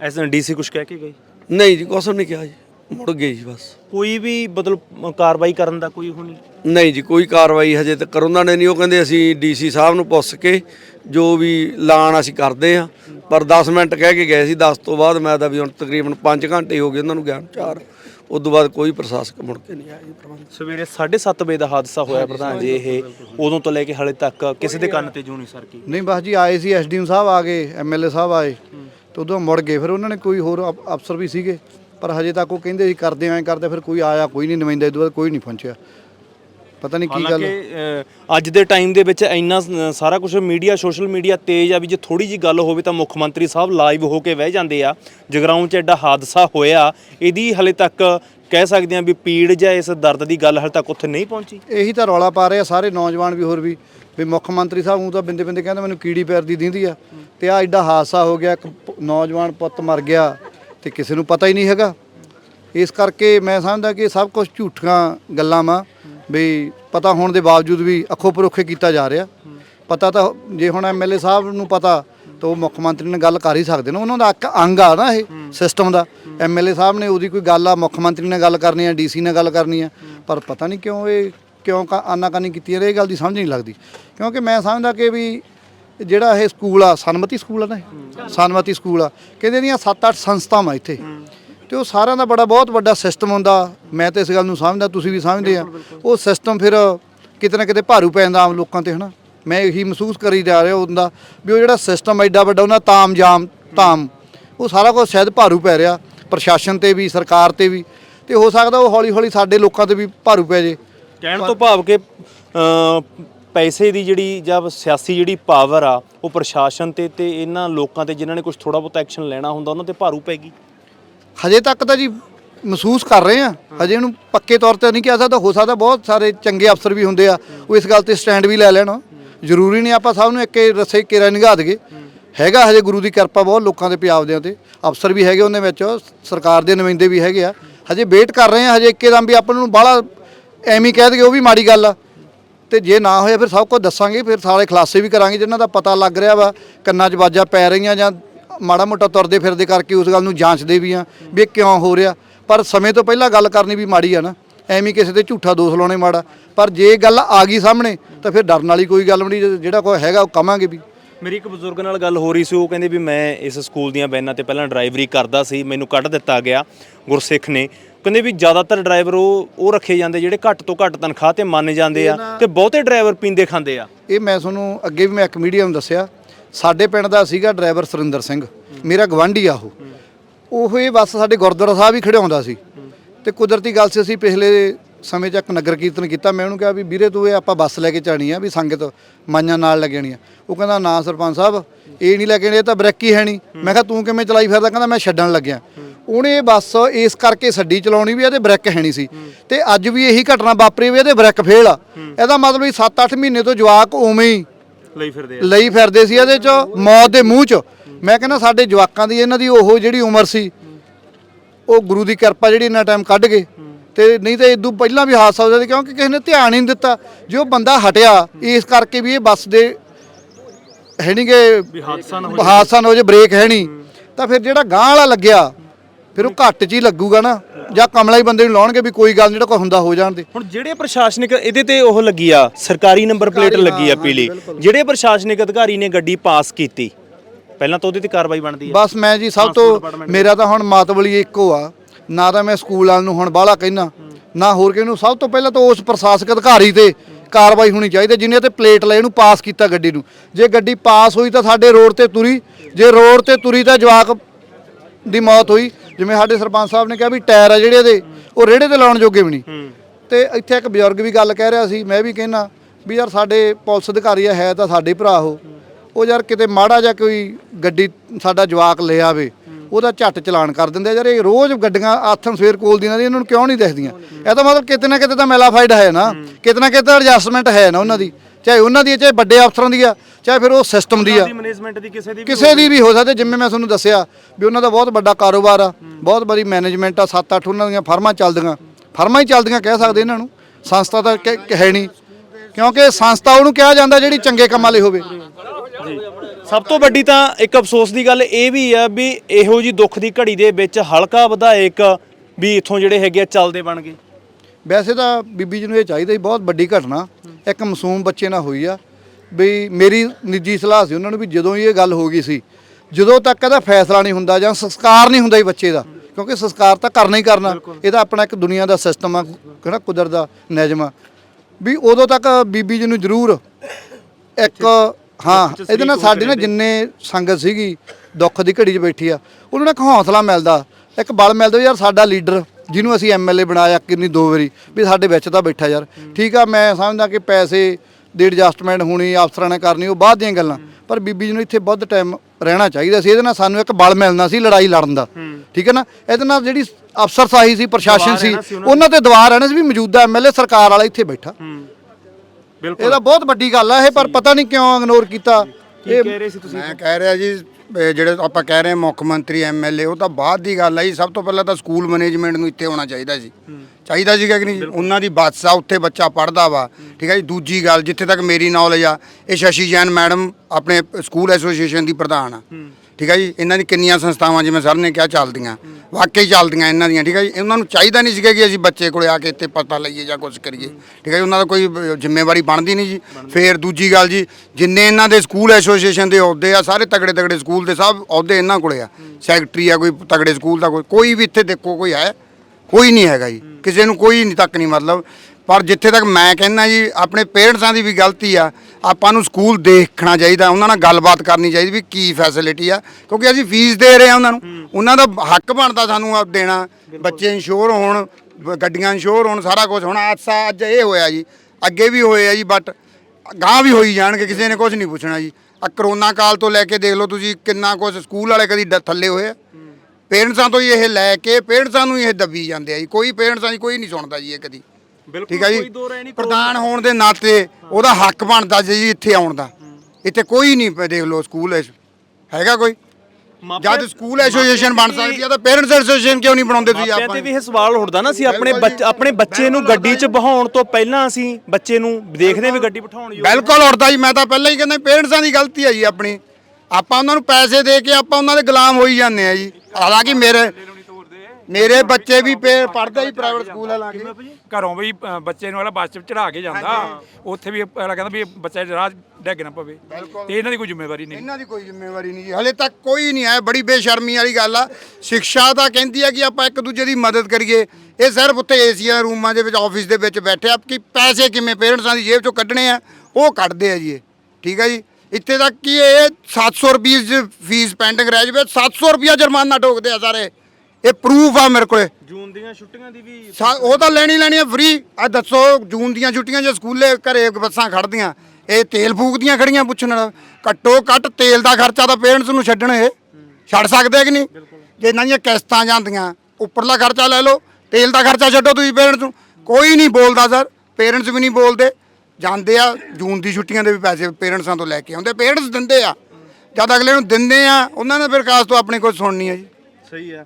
ਐਸ ਡੀਸੀ ਕੁਝ ਕਹਿ ਕੇ ਗਏ? ਨਹੀਂ ਜੀ ਕੁਛ ਨਹੀਂ ਕਿਹਾ ਜੀ। ਮੁੜ ਗਏ ਜੀ ਬਸ। ਕੋਈ ਵੀ ਮਤਲਬ ਕਾਰਵਾਈ ਕਰਨ ਦਾ ਕੋਈ ਉਹ ਨਹੀਂ ਜੀ ਕੋਈ ਕਾਰਵਾਈ ਹਜੇ ਤੱਕ ਉਹਨਾਂ ਨੇ ਨਹੀਂ। ਉਹ ਕਹਿੰਦੇ ਅਸੀਂ ਡੀਸੀ ਸਾਹਿਬ ਨੂੰ ਪੁੱਛ ਕੇ ਜੋ ਵੀ ਲਾਣ ਅਸੀਂ ਕਰਦੇ ਆ ਪਰ 10 ਮਿੰਟ ਕਹਿ ਕੇ ਗਏ ਸੀ। 10 ਤੋਂ ਬਾਅਦ ਮੈਂ ਤਾਂ ਵੀ ਹੁਣ ਤਕਰੀਬਨ 5 ਘੰਟੇ ਹੋ ਗਏ ਉਹਨਾਂ ਨੂੰ ਗਿਆ 4 ਉਸ ਤੋਂ ਬਾਅਦ ਕੋਈ ਪ੍ਰਸ਼ਾਸਕ ਮੁੜ ਕੇ ਨਹੀਂ ਆਇਆ ਜੀ ਪ੍ਰਬੰਧ। ਸਵੇਰੇ 7:30 ਵਜੇ ਦਾ ਹਾਦਸਾ ਹੋਇਆ ਪ੍ਰਧਾਨ ਜੀ ਇਹ ਉਦੋਂ ਤੋਂ ਲੈ ਕੇ ਹਾਲੇ ਤੱਕ ਕਿਸੇ ਦੇ ਕੰਨ ਤੇ ਜੂ ਨਹੀਂ ਸਰਕੀ ਨਹੀਂ ਬਸ ਜੀ ਆਏ ਸੀ ਐਸਡੀਐਮ ਸਾਹਿਬ ਆ ਗਏ ਐਮਐਲਏ ਸਾਹਿਬ ਆਏ ਤੇ ਉਦੋਂ ਮੁੜ ਗਏ। ਫਿਰ ਉਹਨਾਂ ਨੇ ਕੋਈ ਹੋਰ ਅਫ- ਅਫਸਰ ਵੀ ਸੀਗੇ ਪਰ ਹਜੇ ਤੱਕ ਉਹ ਕਹਿੰਦੇ ਸੀ ਕਰਦੇ ਆਂ ਕਰਦੇ ਫਿਰ ਕੋਈ ਆਇਆ ਕੋਈ ਨਹੀਂ ਨੁਮਾਇੰਦਾ ਇਦੋਂ ਬਾਅਦ ਕੋਈ ਨਹੀਂ ਪਹੁੰਚਿਆ। ਪਤਾ ਨਹੀਂ ਕੀ ਗੱਲ ਹਾਲਾਂਕਿ ਅੱਜ ਦੇ ਟਾਈਮ ਦੇ ਵਿੱਚ ਇੰਨਾ ਸ- ਸਾਰਾ ਕੁਝ ਮੀਡੀਆ ਸੋਸ਼ਲ ਮੀਡੀਆ ਤੇਜ਼ ਆ ਵੀ ਜੇ ਥੋੜੀ ਜੀ ਗੱਲ ਹੋਵੇ ਤਾਂ ਮੁੱਖ ਮੰਤਰੀ ਸਾਹਿਬ ਲਾਈਵ ਹੋ ਕੇ ਬਹਿ ਜਾਂਦੇ ਆ। ਜਗਰਾਉਂ 'ਚ ਐਡਾ ਹਾਦਸਾ ਹੋਇਆ। ਇਹਦੀ ਹਲੇ ਤੱਕ ਕਹਿ ਸਕਦੇ ਆ ਵੀ ਪੀੜ ਜਾਂ ਇਸ ਦਰਦ ਦੀ ਗੱਲ ਹਲੇ ਤੱਕ ਉੱਥੇ ਨਹੀਂ ਪਹੁੰਚੀ। ਇਹੀ ਤਾਂ ਰੌਲਾ ਪਾ ਰਹੇ ਆ ਸਾਰੇ ਨੌਜਵਾਨ ਵੀ ਹੋਰ ਵੀ ਵੀ ਮੁੱਖ ਮੰਤਰੀ ਸਾਹਿਬ ਨੂੰ ਤਾਂ ਬਿੰਦੇ ਬਿੰਦੇ ਕਹਿੰਦੇ ਮੈਨੂੰ ਕੀੜੀ ਪੈਰ ਦੀ ਦਿੰਦੀ ਆ। ਤੇ ਆ ਐਡਾ ਹਾਦਸਾ ਹੋ ਗਿਆ ਇੱਕ ਪ- ਨੌਜਵਾਨ ਪੁੱਤ ਮਰ ਗਿਆ ਤੇ ਕਿਸੇ ਨੂੰ ਪਤਾ ਹੀ ਨਹੀਂ ਹੈਗਾ। ਇਸ ਕਰਕੇ ਮੈਂ ਸਮਝਦਾ ਕਿ ਇਹ ਸਭ ਕੁਝ ਝੂਠੀਆਂ ਗੱਲਾਂ ਵਾ। ਵੀ ਪਤਾ ਹੋਣ ਦੇ ਬਾਵਜੂਦ ਵੀ ਅੱਖੋਂ ਪਰੋਖੇ ਕੀਤਾ ਜਾ ਰਿਹਾ। ਪਤਾ ਤਾਂ ਜੇ ਹੁਣ ਐਮਐਲਏ ਸਾਹਿਬ ਨੂੰ ਪਤਾ, ਤਾਂ ਉਹ ਮੁੱਖ ਮੰਤਰੀ ਨਾਲ ਗੱਲ ਕਰ ਹੀ ਸਕਦੇ ਨੇ। ਉਹਨਾਂ ਦਾ ਇੱਕ ਅੰਗ ਆ ਨਾ ਇਹ ਸਿਸਟਮ ਦਾ। ਐਮਐਲਏ ਸਾਹਿਬ ਨੇ ਉਹਦੀ ਕੋਈ ਗੱਲ ਆ, ਮੁੱਖ ਮੰਤਰੀ ਨਾਲ ਗੱਲ ਕਰਨੀ ਆ ਡੀਸੀ ਨਾਲ ਗੱਲ ਕਰਨੀ ਆ। ਪਰ ਪਤਾ ਨਹੀਂ ਕਿਉਂ ਇਹ ਕਿਉਂ ਕਾ ਆਨਾਕਾਨੀ ਕੀਤੀ ਹੈ ਇਹ ਗੱਲ ਦੀ ਸਮਝ ਨਹੀਂ ਲੱਗਦੀ। ਕਿਉਂਕਿ ਮੈਂ ਸਮਝਦਾ ਕਿ ਵੀ ਜਿਹੜਾ ਇਹ ਸਕੂਲ ਆ, ਸਨਮਤੀ ਸਕੂਲ ਆ ਨਾ ਸਨਮਤੀ ਸਕੂਲ ਆ। ਕਹਿੰਦੇ ਦੀਆਂ 7-8 ਸੰਸਥਾਵਾਂ ਇੱਥੇ। ਤੇ ਉਹ ਸਾਰਿਆਂ ਦਾ ਬੜਾ ਬਹੁਤ ਵੱਡਾ ਸਿਸਟਮ ਹੁੰਦਾ। ਮੈਂ ਤੇ ਇਸ ਗੱਲ ਨੂੰ ਸਮਝਦਾ ਤੁਸੀਂ ਵੀ ਸਮਝਦੇ ਆ। ਉਹ ਸਿਸਟਮ ਫਿਰ ਕਿਤੇ ਨਾ ਕਿਤੇ ਭਾਰੂ ਪੈ ਜਾਂਦਾ ਆਮ ਲੋਕਾਂ ਤੇ ਹਨਾ? ਮੈਂ ਇਹੀ ਮਹਿਸੂਸ ਕਰੀ ਜਾ ਰਿਹਾ ਹੁੰਦਾ ਵੀ ਉਹ ਜਿਹੜਾ ਸਿਸਟਮ ਐਡਾ ਵੱਡਾ ਉਹਨਾਂ ਤਾਮ ਜਾਮ ਤਾਮ ਉਹ ਸਾਰਾ ਕੁਝ ਸ਼ਾਇਦ ਭਾਰੂ ਪੈ ਰਿਹਾ ਪ੍ਰਸ਼ਾਸਨ ਤੇ ਵੀ ਸਰਕਾਰ ਤੇ ਵੀ। ਤੇ ਹੋ ਸਕਦਾ ਉਹ ਹੌਲੀ ਹੌਲੀ ਸਾਡੇ ਲੋਕਾਂ ਤੇ ਵੀ ਭਾਰੂ ਪੈ ਜੇ। ਕਹਿਣ ਤੋਂ ਭਾਵ ਕਿ ਪੈਸੇ ਦੀ ਜਿਹੜੀ ਜਾਂ ਸਿਆਸੀ ਜਿਹੜੀ ਪਾਵਰ ਆ ਉਹ ਪ੍ਰਸ਼ਾਸਨ ਤੇ ਤੇ ਇਹਨਾਂ ਲੋਕਾਂ ਤੇ ਜਿਨ੍ਹਾਂ ਨੇ ਕੁਝ ਥੋੜਾ ਬਹੁਤ ਐਕਸ਼ਨ ਲੈਣਾ ਹੁੰਦਾ ਉਹਨਾਂ ਤੇ ਭਾਰੂ ਪੈਗੀ ਹਜੇ ਤੱਕ ਤਾਂ ਜੀ ਮਹਿਸੂਸ ਕਰ ਰਹੇ ਆ ਹਜੇ ਇਹਨੂੰ ਪੱਕੇ ਤੌਰ ਤੇ ਨਹੀਂ ਕਿਹਾ ਸਕਦਾ। ਹੋ ਸਕਦਾ ਬਹੁਤ ਸਾਰੇ ਚੰਗੇ ਅਫਸਰ ਵੀ ਹੁੰਦੇ ਆ। ਉਹ ਇਸ ਗੱਲ ਤੇ ਸਟੈਂਡ ਵੀ ਲੈ ਲੈਣ। ਜ਼ਰੂਰੀ ਨਹੀਂ ਆਪਾਂ ਸਭ ਨੂੰ ਇੱਕੇ ਰਸੇ ਕੇਰਾ ਨਿਗਾਹ ਦਈਏ। ਹੈਗਾ ਹਜੇ ਗੁਰੂ ਦੀ ਕਿਰਪਾ ਬਹੁਤ ਲੋਕਾਂ ਦੇ ਪੰਜਾਬ ਦੇ ਤੇ ਅਫਸਰ ਵੀ ਹੈਗੇ ਉਹਨਾਂ ਵਿੱਚ। ਸਰਕਾਰ ਦੇ ਨੁਮਾਇੰਦੇ ਵੀ ਹੈਗੇ ਆ। ਹਜੇ ਵੇਟ ਕਰ ਰਹੇ ਆ ਹਜੇ ਇੱਕੇਦਮ ਵੀ ਆਪਾਂ ਨੂੰ ਬਾਹਲਾ ਐਵੇਂ ਕਹਿ ਦਗੇ ਉਹ ਵੀ ਮਾੜੀ ਗੱਲ ਆ। ਤੇ ਜੇ ਨਾ ਹੋਇਆ ਫਿਰ ਸਭ ਕੁਝ ਦੱਸਾਂਗੇ। ਫਿਰ ਸਾਰੇ ਖਲਾਸੇ ਵੀ ਕਰਾਂਗੇ। ਜਿਨ੍ਹਾਂ ਦਾ ਪਤਾ ਲੱਗ ਰਿਹਾ ਵਾ, ਕੰਨਾਂ 'ਚ ਬਾਜਾਂ ਪੈ ਰਹੀਆਂ ਜਾਂ ਮਾੜਾ ਮੋਟਾ ਤੁਰਦੇ ਫਿਰਦੇ ਕਰਕੇ ਉਸ ਗੱਲ ਨੂੰ ਜਾਂਚਦੇ ਵੀ ਆ ਵੀ ਇਹ ਕਿਉਂ ਹੋ ਰਿਹਾ। ਪਰ ਸਮੇਂ ਤੋਂ ਪਹਿਲਾਂ ਗੱਲ ਕਰਨੀ ਵੀ ਮਾੜੀ ਆ ਨਾ। ਐਵੇਂ ਕਿਸੇ ਤੇ ਝੂਠਾ ਦੋਸ਼ ਲਾਉਣੇ ਮਾੜਾ। ਪਰ ਜੇ ਗੱਲ ਆ ਗਈ ਸਾਹਮਣੇ ਤਾਂ ਫਿਰ ਡਰਨ ਵਾਲੀ ਕੋਈ ਗੱਲ ਨਹੀਂ। ਜਿਹੜਾ ਕੋਈ ਹੈਗਾ ਉਹ ਕਵਾਂਗੇ ਵੀ। ਮੇਰੀ ਇੱਕ ਬਜ਼ੁਰਗ ਨਾਲ ਗੱਲ ਹੋ ਰਹੀ ਸੀ ਉਹ ਕਹਿੰਦੇ ਵੀ ਮੈਂ ਇਸ ਸਕੂਲ ਦੀਆਂ ਬੈਨਾਂ ਤੇ ਪਹਿਲਾਂ ਡਰਾਈਵਰੀ ਕਰਦਾ ਸੀ ਮੈਨੂੰ ਕੱਢ ਦਿੱਤਾ ਗਿਆ ਗੁਰਸਿੱਖ ਨੇ। ਕਹਿੰਦੇ ਵੀ ਜ਼ਿਆਦਾਤਰ ਡਰਾਈਵਰ ਉਹ ਉਹ ਰੱਖੇ ਜਾਂਦੇ ਜਿਹੜੇ ਘੱਟ ਤੋਂ ਘੱਟ ਤਨਖਾਹ ਤੇ ਮੰਨ ਜਾਂਦੇ ਆ ਤੇ ਬਹੁਤੇ ਡਰਾਈਵਰ ਪੀਂਦੇ ਖਾਂਦੇ ਆ। ਇਹ ਮੈਂ ਤੁਹਾਨੂੰ ਅੱਗੇ ਵੀ ਮੈਂ ਇੱਕ ਮੀਡੀਆ ਨੂੰ ਦੱਸਿਆ ਸਾਡੇ ਪਿੰਡ ਦਾ ਸੀਗਾ ਡਰਾਈਵਰ ਸੁਰਿੰਦਰ ਸਿੰਘ ਮੇਰਾ ਗਵਾਂਢੀ ਆ ਉਹ। ਉਹ ਇਹ ਬੱਸ ਸਾਡੇ ਗੁਰਦੁਆਰਾ ਸਾਹਿਬ ਹੀ ਖੜਿਆਉਂਦਾ ਸੀ। ਤੇ ਕੁਦਰਤੀ ਗੱਲ ਸੀ ਅਸੀਂ ਪਿਛਲੇ ਸਮੇਂ 'ਚ ਇੱਕ ਨਗਰ ਕੀਰਤਨ ਕੀਤਾ ਮੈਂ ਉਹਨੂੰ ਕਿਹਾ ਵੀ ਵੀਰੇ ਤੂੰ ਇਹ ਆਪਾਂ ਬੱਸ ਲੈ ਕੇ ਜਾਣੀ ਆ ਵੀ ਸੰਗਤ ਮਾਈਆਂ ਨਾਲ ਲੈ ਕੇ ਲੱਗਣੀ ਆ। ਉਹ ਕਹਿੰਦਾ ਨਾ ਸਰਪੰਚ ਸਾਹਿਬ ਇਹ ਨਹੀਂ ਲੈ ਕੇ ਜਾਣੀ, ਇਹ ਤਾਂ ਬ੍ਰੇਕ ਹੀ ਹੈ ਨਹੀਂ। ਮੈਂ ਕਿਹਾ ਤੂੰ ਕਿਵੇਂ ਚਲਾਈ ਫਿਰਦਾ? ਕਹਿੰਦਾ ਮੈਂ ਛੱਡਣ ਲੱਗਿਆ। ਉਹਨੇ ਇਹ ਬੱਸ ਇਸ ਕਰਕੇ ਛੱਡੀ ਚਲਾਉਣੀ ਵੀ ਇਹਦੇ ਬ੍ਰੇਕ ਹੈ ਨਹੀਂ ਸੀ। ਤੇ ਅੱਜ ਵੀ ਇਹੀ ਘਟਨਾ ਵਾਪਰੀ ਵੀ ਇਹਦੇ ਬ੍ਰੇਕ ਫੇਲ ਆ। ਇਹਦਾ ਮਤਲਬ ਵੀ 7-8 ਮਹੀਨੇ ਤੋਂ ਜਵਾਕ ਉਵੇਂ ਹੀ ਲਈ ਫਿਰਦੇ ਲਈ ਫਿਰਦੇ ਸੀ ਇਹਦੇ ਚ ਮੌਤ ਦੇ ਮੂੰਹ ਚ। ਮੈਂ ਕਹਿੰਦਾ ਸਾਡੇ ਜਵਾਕਾਂ ਦੀ ਇਹਨਾਂ ਦੀ ਉਹ ਜਿਹੜੀ ਉਮਰ ਸੀ ਉਹ ਗੁਰੂ ਦੀ ਕਿਰਪਾ ਜਿਹੜੀ ਇੰਨਾ ਟਾਈਮ ਕੱਢ ਗਏ। ਤੇ ਨਹੀਂ ਤਾਂ ਇਦੋਂ ਪਹਿਲਾਂ ਵੀ ਹਾਦਸਾ ਹੋ ਜਾਂਦਾ ਕਿਉਂਕਿ ਕਿਸੇ ਨੇ ਧਿਆਨ ਹੀ ਨਹੀਂ ਦਿੱਤਾ। ਜੇ ਉਹ ਬੰਦਾ ਹਟਿਆ ਇਸ ਕਰਕੇ ਵੀ ਇਹ ਬੱਸ ਦੇ ਹੈ ਨਹੀਂ ਕਿ ਹਾਦਸਾ ਨਾ ਹਾਦਸਾ ਨਾ ਹੋ ਜੇ ਬ੍ਰੇਕ ਹੈ ਨਹੀਂ ਤਾਂ ਫਿਰ ਜਿਹੜਾ ਗਾਂ ਵਾਲਾ ਲੱਗਿਆ ਫਿਰ ਉਹ ਘੱਟ ਚ ਹੀ ਲੱਗੂਗਾ ਨਾ ਜਾਂ ਕਮਲਾ ਹੀ ਬੰਦੇ ਨੂੰ ਲਾਉਣਗੇ ਵੀ ਕੋਈ ਗੱਲ ਨੀ, ਜਿਹੜਾ ਕੋਈ ਹੁੰਦਾ ਹੋ ਜਾਣ ਦੇ ਹੁਣ ਜਿਹੜੇ ਪ੍ਰਸ਼ਾਸਨਿਕ ਇਹਦੇ ਤੇ ਉਹ ਲੱਗੀ ਆ ਸਰਕਾਰੀ ਨੰਬਰ ਪਲੇਟ ਲੱਗੀ ਆ ਪੀਲੀ। ਜਿਹੜੇ ਪ੍ਰਸ਼ਾਸਨਿਕ ਅਧਿਕਾਰੀ ਨੇ ਗੱਡੀ ਪਾਸ ਕੀਤੀ ਪਹਿਲਾਂ ਤਾਂ ਉਹਦੇ ਤੇ ਕਾਰਵਾਈ ਬਣਦੀ ਆ। ਬਸ ਮੈਂ ਜੀ ਸਭ ਤੋਂ ਮੇਰਾ ਤਾਂ ਹੁਣ ਮਾਤਵਲੀ ਇੱਕੋ ਆ। ਨਾ ਤਾਂ ਮੈਂ ਸਕੂਲ ਵਾਲ ਨੂੰ ਹੁਣ ਬਾਹਲਾ ਕਹਿਣਾ ਨਾ ਹੋਰ ਕਿਸੇ ਨੂੰ। ਸਭ ਤੋਂ ਪਹਿਲਾਂ ਤਾਂ ਉਸ ਪ੍ਰਸ਼ਾਸਕ ਅਧਿਕਾਰੀ ਤੇ ਕਾਰਵਾਈ ਹੋਣੀ ਚਾਹੀਦੀ ਜਿਹਨੇ ਤੇ ਪਲੇਟ ਲੈ ਇਹਨੂੰ ਪਾਸ ਕੀਤਾ ਗੱਡੀ ਨੂੰ। ਜੇ ਗੱਡੀ ਪਾਸ ਹੋਈ ਤਾਂ ਸਾਡੇ ਰੋਡ ਤੇ ਤੁਰੀ ਜੇ ਰੋਡ ਤੇ ਤੁਰੀ ਤਾਂ ਜਵਾਕ ਦੀ ਮੌਤ ਹੋਈ। ਜਿਵੇਂ ਸਾਡੇ ਸਰਪੰਚ ਸਾਹਿਬ ਨੇ ਕਿਹਾ ਵੀ ਟਾਇਰ ਆ ਜਿਹੜੇ ਇਹਦੇ ਉਹ ਰੇੜੇ ਤੇ ਲਾਉਣ ਜੋਗੇ ਵੀ ਨਹੀਂ। ਤੇ ਇੱਥੇ ਇੱਕ ਬਜ਼ੁਰਗ ਵੀ ਗੱਲ ਕਹਿ ਰਿਹਾ ਸੀ ਮੈਂ ਵੀ ਕਹਿਣਾ ਵੀ ਯਾਰ ਸਾਡੇ ਪੁਲਿਸ ਅਧਿਕਾਰੀ ਹੈ ਤਾਂ ਸਾਡੇ ਭਰਾ ਉਹ। ਉਹ ਯਾਰ ਕਿਤੇ ਮਾੜਾ ਜਾਂ ਕੋਈ ਗੱਡੀ ਸਾਡਾ ਜਵਾਕ ਲੈ ਆਵੇ ਉਹਦਾ ਝੱਟ ਚਲਾਨ ਕਰ ਦਿੰਦੇ ਆ। ਯਾਰ ਇਹ ਰੋਜ਼ ਗੱਡੀਆਂ ਆਥਣ ਸਵੇਰ ਕੋਲ ਦੀਆਂ ਨੇ ਇਹਨਾਂ ਨੂੰ ਕਿਉਂ ਨਹੀਂ ਦਿਖਦੀਆਂ? ਇਹ ਤਾਂ ਮਤਲਬ ਕਿਤੇ ਨਾ ਕਿਤੇ ਤਾਂ ਮੈਲਾਫਾਈਡ ਹੈ ਨਾ। ਕਿਤੇ ਨਾ ਕਿਤੇ ਐਡਜਸਟਮੈਂਟ ਹੈ ਨਾ ਉਹਨਾਂ ਦੀ। ਚਾਹੇ ਉਹਨਾਂ ਦੀ ਹੈ, ਚਾਹੇ ਵੱਡੇ ਅਫਸਰਾਂ ਦੀ ਆ ਚਾਹੇ ਫਿਰ ਉਹ ਸਿਸਟਮ ਦੀ ਆ ਮੈਨੇਜਮੈਂਟ ਦੀ ਕਿਸੇ ਦੀ ਕਿਸੇ ਦੀ ਵੀ ਹੋ ਸਕਦਾ ਜਿਵੇਂ ਮੈਂ ਤੁਹਾਨੂੰ ਦੱਸਿਆ ਵੀ ਉਹਨਾਂ ਦਾ ਬਹੁਤ ਵੱਡਾ ਕਾਰੋਬਾਰ ਆ ਬਹੁਤ ਬੜੀ ਮੈਨੇਜਮੈਂਟ ਆ 7-8 ਉਹਨਾਂ ਦੀਆਂ ਫਰਮਾਂ ਚੱਲਦੀਆਂ। ਫਰਮਾਂ ਹੀ ਚੱਲਦੀਆਂ ਕਹਿ ਸਕਦੇ ਇਹਨਾਂ ਨੂੰ ਸੰਸਥਾ ਤਾਂ ਕਹਿ- ਕਹਿ- ਹੈ ਨਹੀਂ। ਕਿਉਂਕਿ ਸੰਸਥਾ ਉਹਨੂੰ ਕਿਹਾ ਜਾਂਦਾ ਜਿਹੜੀ ਚੰਗੇ ਕੰਮਾਂ ਲਈ ਹੋਵੇ। ਸਭ ਤੋਂ ਵੱਡੀ ਤਾਂ ਇੱਕ ਅਫਸੋਸ ਦੀ ਗੱਲ ਇਹ ਵੀ ਆ ਵੀ ਇਹੋ ਜੀ ਦੁੱਖ ਦੀ ਘੜੀ ਦੇ ਵਿੱਚ ਹਲਕਾ ਵਿਧਾਇਕ ਵੀ ਇੱਥੋਂ ਜਿਹੜੇ ਹੈਗੇ ਆ ਚੱਲਦੇ ਬਣ ਗਏ। ਵੈਸੇ ਤਾਂ ਬੀਬੀ ਜੀ ਨੂੰ ਇਹ ਚਾਹੀਦਾ ਸੀ ਬਹੁਤ ਵੱਡੀ ਘਟਨਾ। ਇੱਕ ਮਾਸੂਮ ਬੱਚੇ ਨਾਲ ਹੋਈ ਆ। ਵੀ ਮੇਰੀ ਨਿੱਜੀ ਸਲਾਹ ਸੀ ਉਹਨਾਂ ਨੂੰ ਵੀ ਜਦੋਂ ਇਹ ਗੱਲ ਹੋ ਗਈ ਸੀ ਜਦੋਂ ਤੱਕ ਇਹਦਾ ਫੈਸਲਾ ਨਹੀਂ ਹੁੰਦਾ ਜਾਂ ਸੰਸਕਾਰ ਨਹੀਂ ਹੁੰਦਾ ਹੀ ਬੱਚੇ ਦਾ ਕਿਉਂਕਿ ਸੰਸਕਾਰ ਤਾਂ ਕਰਨਾ ਹੀ ਕਰਨਾ। ਇਹਦਾ ਆਪਣਾ ਇੱਕ ਦੁਨੀਆ ਦਾ ਸਿਸਟਮ ਆ ਕਿਹੜਾ ਕੁਦਰਤ ਦਾ ਨਿਯਮ ਆ। ਵੀ ਉਦੋਂ ਤੱਕ ਬੀਬੀ ਜੀ ਨੂੰ ਜ਼ਰੂਰ ਇੱਕ ਹਾਂ ਇਹਦੇ ਨਾਲ ਸਾਡੇ ਨਾਲ ਜਿੰਨੇ ਸੰਗਤ ਸੀਗੀ ਦੁੱਖ ਦੀ ਘੜੀ 'ਚ ਬੈਠੀ ਆ ਉਹਨਾਂ ਨੂੰ ਇੱਕ ਹੌਸਲਾ ਮਿਲਦਾ। ਇੱਕ ਬਲ ਮਿਲਦਾ ਯਾਰ ਸਾਡਾ ਲੀਡਰ ਜਿਹਨੂੰ ਅਸੀਂ ਐਮਐਲਏ ਬਣਾਇਆ ਕਿੰਨੀ ਦੋ ਵਾਰੀ ਵੀ ਸਾਡੇ ਵਿੱਚ ਤਾਂ ਬੈਠਾ ਯਾਰ। ਠੀਕ ਆ ਮੈਂ ਸਮਝਦਾ ਕਿ ਪੈਸੇ ਦੀ ਐਡਜਸਟਮੈਂਟ ਹੋਣੀ ਅਫਸਰਾਂ ਨੇ ਕਰਨੀ ਉਹ ਬਾਅਦ ਦੀਆਂ ਗੱਲਾਂ। ਪਰ ਬੀਬੀ ਜੀ ਨੂੰ ਇੱਥੇ ਬਹੁਤ ਟਾਈਮ ਰਹਿਣਾ ਚਾਹੀਦਾ ਸੀ ਇਹਦੇ ਨਾਲ ਸਾਨੂੰ ਇੱਕ ਬਲ ਮਿਲਣਾ ਸੀ ਲੜਾਈ ਲੜਨ ਦਾ। ਠੀਕ ਹੈ ਨਾ? ਇਹਦੇ ਨਾਲ ਜਿਹੜੀ ਅਫਸਰ ਸਾਹੀ ਸੀ ਪ੍ਰਸ਼ਾਸਨ ਸੀ ਉਹਨਾਂ ਤੇ ਦਵਾਰ ਰਹਿਣਾ ਸੀ ਵੀ ਮੌਜੂਦਾ ਐਮਐਲਏ ਸਰਕਾਰ ਵਾਲਾ ਇੱਥੇ ਬੈਠਾ। ਬਿਲਕੁਲ। ਇਹਦਾ ਬਹੁਤ ਵੱਡੀ ਗੱਲ ਆ ਇਹ ਪਰ ਪਤਾ ਨਹੀਂ ਕਿਉਂ ਇਗਨੋਰ ਕੀਤਾ। ਕੀ ਕਹਿ ਰਹੇ ਸੀ ਤੁਸੀਂ? ਮੈਂ ਕਹਿ ਰਿਹਾ ਜੀ ਇਹ ਜਿਹੜੇ ਆਪਾਂ ਕਹਿ ਰਹੇ ਹਾਂ ਮੁੱਖ ਮੰਤਰੀ ਐਮਐਲਏ ਉਹ ਤਾਂ ਬਾਅਦ ਦੀ ਗੱਲ ਆ ਜੀ। ਸਭ ਤੋਂ ਪਹਿਲਾਂ ਤਾਂ ਸਕੂਲ ਮੈਨੇਜਮੈਂਟ ਨੂੰ ਇੱਥੇ ਹੋਣਾ ਚਾਹੀਦਾ ਸੀ ਚਾਹੀਦਾ ਸੀਗਾ ਕਿ ਨਹੀਂ? ਉਹਨਾਂ ਦੀ ਬੱਸ ਆ ਉੱਥੇ ਬੱਚਾ ਪੜਦਾ ਵਾ। ਠੀਕ ਹੈ ਜੀ? ਦੂਜੀ ਗੱਲ ਜਿੱਥੇ ਤੱਕ ਮੇਰੀ ਨੌਲੇਜ ਆ ਇਹ ਸ਼ਸ਼ੀ ਜੈਨ ਮੈਡਮ ਆਪਣੇ ਸਕੂਲ ਐਸੋਸੀਏਸ਼ਨ ਦੀ ਪ੍ਰਧਾਨ ਆ। ਠੀਕ ਹੈ ਜੀ? ਇਹਨਾਂ ਦੀ ਕਿੰਨੀਆਂ ਸੰਸਥਾਵਾਂ ਜਿਵੇਂ ਸਰ ਨੇ ਕਿਹਾ ਚੱਲਦੀਆਂ। ਵਾਕਈ ਚੱਲਦੀਆਂ ਇਹਨਾਂ ਦੀਆਂ ਠੀਕ ਹੈ ਜੀ? ਇਹਨਾਂ ਨੂੰ ਚਾਹੀਦਾ ਨਹੀਂ ਸੀਗਾ ਕਿ ਅਸੀਂ ਬੱਚੇ ਕੋਲੇ ਆ ਕੇ ਇੱਥੇ ਪਤਾ ਲਈਏ ਜਾਂ ਕੁਝ ਕਰੀਏ। ਠੀਕ ਹੈ ਜੀ? ਉਹਨਾਂ ਦਾ ਕੋਈ ਜ਼ਿੰਮੇਵਾਰੀ ਬਣਦੀ ਨਹੀਂ ਜੀ। ਫੇਰ ਦੂਜੀ ਗੱਲ ਜੀ ਜਿੰਨੇ ਇਹਨਾਂ ਦੇ ਸਕੂਲ ਐਸੋਸੀਏਸ਼ਨ ਦੇ ਅਹੁਦੇ ਆ ਸਾਰੇ ਤਗੜੇ ਤਗੜੇ ਸਕੂਲ ਦੇ ਸਭ ਅਹੁਦੇ ਇਹਨਾਂ ਕੋਲੇ ਆ। ਸੈਕਟਰੀ ਆ ਕੋਈ ਤਗੜੇ ਸਕੂਲ ਦਾ ਕੋਈ ਕੋਈ ਵੀ ਇੱਥੇ ਦੇਖੋ ਕੋਈ ਹੈ। ਕੋਈ ਨਹੀਂ ਹੈਗਾ ਜੀ। ਕਿਸੇ ਨੂੰ ਕੋਈ ਨਹੀਂ ਤੱਕ ਨਹੀਂ ਮਤਲਬ। ਪਰ ਜਿੱਥੇ ਤੱਕ ਮੈਂ ਕਹਿੰਦਾ ਜੀ ਆਪਣੇ ਪੇਰੈਂਟਸਾਂ ਦੀ ਵੀ ਗਲਤੀ ਆ ਆਪਾਂ ਨੂੰ ਸਕੂਲ ਦੇਖਣਾ ਚਾਹੀਦਾ ਉਹਨਾਂ ਨਾਲ ਗੱਲਬਾਤ ਕਰਨੀ ਚਾਹੀਦੀ ਵੀ ਕੀ ਫੈਸਿਲਿਟੀ ਆ ਕਿਉਂਕਿ ਅਸੀਂ ਫੀਸ ਦੇ ਰਹੇ ਆ ਉਹਨਾਂ ਨੂੰ। ਉਹਨਾਂ ਦਾ ਹੱਕ ਬਣਦਾ ਸਾਨੂੰ ਆ ਦੇਣਾ ਬੱਚੇ ਇੰਸ਼ੋਰ ਹੋਣ ਗੱਡੀਆਂ ਇੰਸ਼ੋਰ ਹੋਣ ਸਾਰਾ ਕੁਝ ਹੁਣ ਹਾਦਸਾ ਅੱਜ ਇਹ ਹੋਇਆ ਜੀ ਅੱਗੇ ਵੀ ਹੋਏ ਆ ਜੀ ਬਟ ਗਾਂ ਵੀ ਹੋਈ ਜਾਣਗੇ ਕਿਸੇ ਨੇ ਕੁਝ ਨਹੀਂ ਪੁੱਛਣਾ ਜੀ। ਆ ਕਰੋਨਾ ਕਾਲ ਤੋਂ ਲੈ ਕੇ ਦੇਖ ਲਓ ਤੁਸੀਂ ਕਿੰਨਾ ਕੁਝ ਸਕੂਲ ਵਾਲੇ ਕਦੀ ਥੱਲੇ ਹੋਏ ਆ। ਪੇਰੈਂਟਸਾਂ ਤੋਂ ਇਹ ਲੈ ਕੇ ਪੇਰੈਂਟਸਾਂ ਨੂੰ ਇਹ ਦੱਬੀ ਜਾਂਦੇ ਆ ਜੀ। ਕੋਈ ਪੇਰੈਂਟਸਾਂ ਦੀ ਕੋਈ ਨਹੀਂ ਸੁਣਦਾ ਜੀ ਇਹ ਕਦੀ। ਠੀਕ ਹੈ ਜੀ? ਪ੍ਰਧਾਨ ਹੋਣ ਦੇ ਨਾਤੇ ਉਹਦਾ ਹੱਕ ਬਣਦਾ ਜੀ ਇੱਥੇ ਆਉਣ ਦਾ। ਇੱਥੇ ਕੋਈ ਨਹੀਂ ਦੇਖ ਲਓ ਸਕੂਲ ਹੈਗਾ ਕੋਈ? ਜਦ ਸਕੂਲ ਐਸੋਸੀਏਸ਼ਨ ਬਣ ਸਕਦੀ ਆ ਤਾਂ ਪੇਰੈਂਟਸ ਐਸੋਸੀਏਸ਼ਨ ਕਿਉਂ ਨਹੀਂ ਬਣਾਉਂਦੇ ਤੁਸੀਂ ਆਪਾਂ ਤੇ ਵੀ ਇਹ ਸਵਾਲ ਉੱਠਦਾ ਨਾ ਸੀ ਆਪਣੇ ਬੱਚ- ਆਪਣੇ ਬੱਚੇ ਨੂੰ ਗੱਡੀ 'ਚ ਬਹਾਉਣ ਤੋਂ ਪਹਿਲਾਂ ਅਸੀਂ ਬੱਚੇ ਨੂੰ ਦੇਖਦੇ ਵੀ ਗੱਡੀ ਬਿਠਾਉਣ ਯੋਗ ਬਿਲਕੁਲ ਉੜਦਾ ਜੀ ਮੈਂ ਤਾਂ ਪਹਿਲਾਂ ਹੀ ਕਹਿੰਦਾ ਪੇਰੈਂਟਸਾਂ ਦੀ ਗਲਤੀ ਹੈ ਜੀ ਆਪਣੀ। ਆਪਾਂ ਉਹਨਾਂ ਨੂੰ ਪੈਸੇ ਦੇ ਕੇ ਆਪਾਂ ਉਹਨਾਂ ਦੇ ਗੁਲਾਮ ਹੋਈ ਜਾਂਦੇ ਆ ਜੀ। ਹਾਲਾਂਕਿ ਮੇਰੇ ਮੇਰੇ ਬੱਚੇ ਵੀ ਪੜ੍ਹਦੇ ਹੀ ਪ੍ਰਾਈਵੇਟ ਸਕੂਲ ਹਾਲਾਂਕਿ ਘਰੋਂ ਵੀ ਅ, ਬੱਚੇ ਨੂੰ ਵਾਲਾ ਬੱਸ 'ਚ ਚੜਾ ਕੇ ਜਾਂਦਾ। ਉੱਥੇ ਵੀ ਅਗਲਾ ਕਹਿੰਦਾ ਵੀ ਬੱਚਾ ਰਾਹ 'ਚ ਡਿੱਗ ਨਾ ਪਵੇ। ਤੇ ਇਹਨਾਂ ਦੀ ਕੋਈ ਜ਼ਿੰਮੇਵਾਰੀ ਨਹੀਂ। ਇਹਨਾਂ ਦੀ ਕੋਈ ਜ਼ਿੰਮੇਵਾਰੀ ਨਹੀਂ ਜੀ। ਹਲੇ ਤੱਕ ਕੋਈ ਨਹੀਂ ਆਇਆ। ਬੜੀ ਬੇਸ਼ਰਮੀ ਵਾਲੀ ਗੱਲ ਆ। ਸਿੱਖਿਆ ਤਾਂ ਕਹਿੰਦੀ ਆ ਕਿ ਆਪਾਂ ਇੱਕ ਦੂਜੇ ਦੀ ਮਦਦ ਕਰੀਏ। ਇਹ ਸਿਰਫ ਉੱਥੇ ਏਸੀਆਂ ਰੂਮਾਂ ਦੇ ਵਿੱਚ ਆਫਿਸ ਦੇ ਵਿੱਚ ਬੈਠੇ ਆ। ਕਿ ਪੈਸੇ ਕਿਵੇਂ ਪੇਰੈਂਟਸਾਂ ਦੀ ਜੇਬ ਚੋਂ ਕੱਢਣੇ ਆ ਉਹ ਕੱਢਦੇ ਆ ਜੀ ਇਹ। ਠੀਕ ਆ ਜੀ? ਇੱਥੇ ਤੱਕ ਕਿ ਇਹ 700 ਰੁਪਏ ਫੀਸ ਪੈਂਡਿੰਗ ਰਹਿ ਜਾਵੇ। 700 ਰੁਪਿਆ ਜੁਰਮਾਨਾ ਠੋਕਦੇ ਆ ਸਾਰੇ। ਇਹ ਪ੍ਰੂਫ ਆ ਮੇਰੇ ਕੋਲੇ। ਜੂਨ ਦੀਆਂ ਛੁੱਟੀਆਂ ਦੀ ਵੀ ਸਾ- ਉਹ ਤਾਂ ਲੈਣੀ ਲੈਣੀ ਆ ਫ੍ਰੀ ਆ ਦੱਸੋ ਜੂਨ ਦੀਆਂ ਛੁੱਟੀਆਂ ਜੇ ਸਕੂਲੇ ਘਰੇ ਬੱਸਾਂ ਖੜਦੀਆਂ ਇਹ ਤੇਲ ਫੂਕਦੀਆਂ ਖੜੀਆਂ ਪੁੱਛਣ ਵਾਲਾ ਘੱਟੋ ਘੱਟ ਤੇਲ ਦਾ ਖਰਚਾ ਤਾਂ ਪੇਰੈਂਟਸ ਨੂੰ ਛੱਡਣ ਇਹ। ਛੱਡ ਸਕਦੇ ਆ ਕਿ ਨਹੀਂ? ਜੇ ਇਹਨਾਂ ਦੀਆਂ ਕਿਸ਼ਤਾਂ ਜਾਂਦੀਆਂ ਉੱਪਰਲਾ ਖਰਚਾ ਲੈ ਲਓ ਤੇਲ ਦਾ ਖਰਚਾ ਛੱਡੋ ਤੁਸੀਂ ਪੇਰੈਂਟਸ ਨੂੰ। ਕੋਈ ਨਹੀਂ ਬੋਲਦਾ ਸਰ ਪੇਰੈਂਟਸ ਵੀ ਨਹੀਂ ਬੋਲਦੇ। ਜਾਂਦੇ ਆ ਜੂਨ ਦੀ ਛੁੱਟੀਆਂ ਦੇ ਵੀ ਪੈਸੇ ਪੇਰੈਂਟਸਾਂ ਤੋਂ ਲੈ ਕੇ ਆਉਂਦੇ। ਪੇਰੈਂਟਸ ਦਿੰਦੇ ਆ। ਜਦ ਅਗਲੇ ਨੂੰ ਦਿੰਦੇ ਆ ਉਹਨਾਂ ਨੇ ਫਿਰ ਕਾਸ ਤੋਂ ਆਪਣੀ ਕੁਝ ਸੁਣਨੀ ਆ ਜੀ। ਸਹੀ ਹੈ।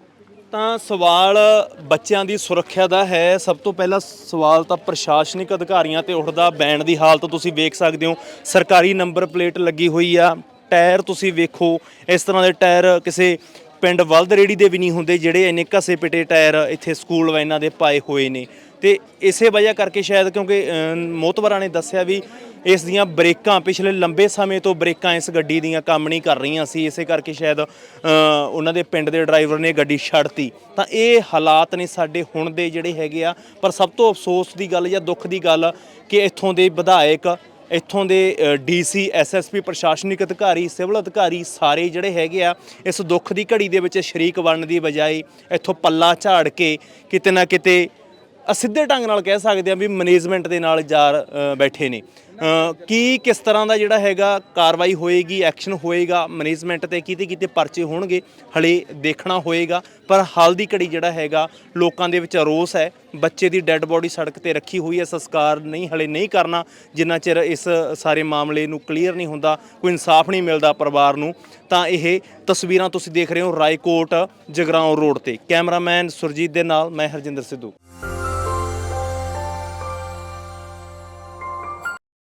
ਤਾਂ ਸਵਾਲ ਬੱਚਿਆਂ ਦੀ ਸੁਰੱਖਿਆ ਦਾ ਹੈ। ਸਭ ਤੋਂ ਪਹਿਲਾ ਸਵਾਲ ਤਾਂ ਪ੍ਰਸ਼ਾਸਨਿਕ ਅਧਿਕਾਰੀਆਂ ਤੇ ਉੱਠਦਾ। ਬੈਨ ਦੀ ਹਾਲਤ ਤੁਸੀਂ ਵੇਖ ਸਕਦੇ ਹੋ। ਸਰਕਾਰੀ ਨੰਬਰ ਪਲੇਟ ਲੱਗੀ ਹੋਈ ਆ। ਟਾਇਰ ਤੁਸੀਂ ਵੇਖੋ। ਇਸ ਤਰ੍ਹਾਂ ਦੇ ਟਾਇਰ ਕਿਸੇ ਪਿੰਡ ਵਲਦ ਰੇੜੀ ਦੇ ਵੀ ਨਹੀਂ ਹੁੰਦੇ, ਜਿਹੜੇ ਇੰਨੇ ਘਸੇ ਪਿਟੇ ਟਾਇਰ ਇੱਥੇ ਸਕੂਲ ਵੈਨਾਂ ਦੇ ਪਾਏ ਹੋਏ ਨੇ। ਤੇ ਇਸੇ ਵਜ੍ਹਾ ਕਰਕੇ ਸ਼ਾਇਦ ਕਿਉਂਕਿ ਅਮ, ਨੇ ਦੱਸਿਆ ਵੀ ਇਸ ਦੀਆਂ ਬ੍ਰੇਕਾਂ ਪਿਛਲੇ ਲੰਬੇ ਸਮੇਂ ਤੋਂ ਬ੍ਰੇਕਾਂ ਇਸ ਗੱਡੀ ਦੀਆਂ ਕੰਮ ਨਹੀਂ ਕਰ ਰਹੀਆਂ ਸੀ ਇਸੇ ਕਰਕੇ ਸ਼ਾਇਦ ਉਹਨਾਂ ਦੇ ਪਿੰਡ ਦੇ ਡਰਾਈਵਰ ਨੇ ਗੱਡੀ ਛੱਡਤੀ। ਤਾਂ ਇਹ ਹਾਲਾਤ ਨੇ ਸਾਡੇ ਹੁਣ ਦੇ ਜਿਹੜੇ ਹੈਗੇ ਆ ਪਰ ਸਭ ਤੋਂ ਅਫਸੋਸ ਦੀ ਗੱਲ ਜਾਂ ਦੁੱਖ ਦੀ ਗੱਲ ਕਿ ਇੱਥੋਂ ਦੇ ਵਿਧਾਇਕ ਇੱਥੋਂ ਦੇ ਡੀਸੀ ਐਸਐਸਪੀ ਪ੍ਰਸ਼ਾਸਨਿਕ ਅਧਿਕਾਰੀ ਸਿਵਲ ਅਧਿਕਾਰੀ ਸਾਰੇ ਜਿਹੜੇ ਹੈਗੇ ਆ ਇਸ ਦੁੱਖ ਦੀ ਘੜੀ ਦੇ ਵਿੱਚ ਸ਼ਰੀਕ ਬਣਨ ਦੀ ਬਜਾਏ ਇੱਥੋਂ ਪੱਲਾ ਝਾੜ ਕੇ ਕਿਤੇ ਨਾ ਕਿਤੇ ਅਸਿੱਧੇ ਢੰਗ ਨਾਲ ਕਹਿ ਸਕਦੇ ਆ ਵੀ ਮੈਨੇਜਮੈਂਟ ਦੇ ਨਾਲ ਜਾ ਬੈਠੇ ਨੇ। ਕੀ ਕਿਸ ਤਰ੍ਹਾਂ ਦਾ ਜਿਹੜਾ ਹੈਗਾ ਕਾਰਵਾਈ ਹੋਏਗੀ ਐਕਸ਼ਨ ਹੋਏਗਾ ਮੈਨੇਜਮੈਂਟ ਤੇ ਕਿਤੇ ਕਿਤੇ ਪਰਚੇ ਹੋਣਗੇ, ਹਲੇ ਦੇਖਣਾ ਹੋਏਗਾ, ਪਰ ਹਾਲ ਦੀ ਘੜੀ ਜਿਹੜਾ ਹੈਗਾ ਲੋਕਾਂ ਦੇ ਵਿੱਚ ਰੋਸ ਹੈ। ਬੱਚੇ ਦੀ ਡੈੱਡ ਬੋਡੀ ਸੜਕ ਤੇ ਰੱਖੀ ਹੋਈ ਹੈ, ਸੰਸਕਾਰ ਨਹੀਂ, ਹਲੇ ਨਹੀਂ ਕਰਨਾ, ਜਿੰਨਾ ਚਿਰ ਇਸ ਸਾਰੇ ਮਾਮਲੇ ਨੂੰ ਕਲੀਅਰ ਨਹੀਂ ਹੁੰਦਾ, ਕੋਈ ਇਨਸਾਫ ਨਹੀਂ ਮਿਲਦਾ ਪਰਿਵਾਰ ਨੂੰ, ਤਾਂ ਇਹ ਤਸਵੀਰਾਂ ਤੁਸੀਂ ਦੇਖ ਰਹੇ ਹੋ ਰਾਏਕੋਟ ਜਗਰਾਉਂ ਰੋਡ ਤੇ। ਕੈਮਰਾਮੈਨ ਸੁਰਜੀਤ ਦੇ ਨਾਲ, ਮੈਂ ਹਰਜਿੰਦਰ ਸਿੱਧੂ।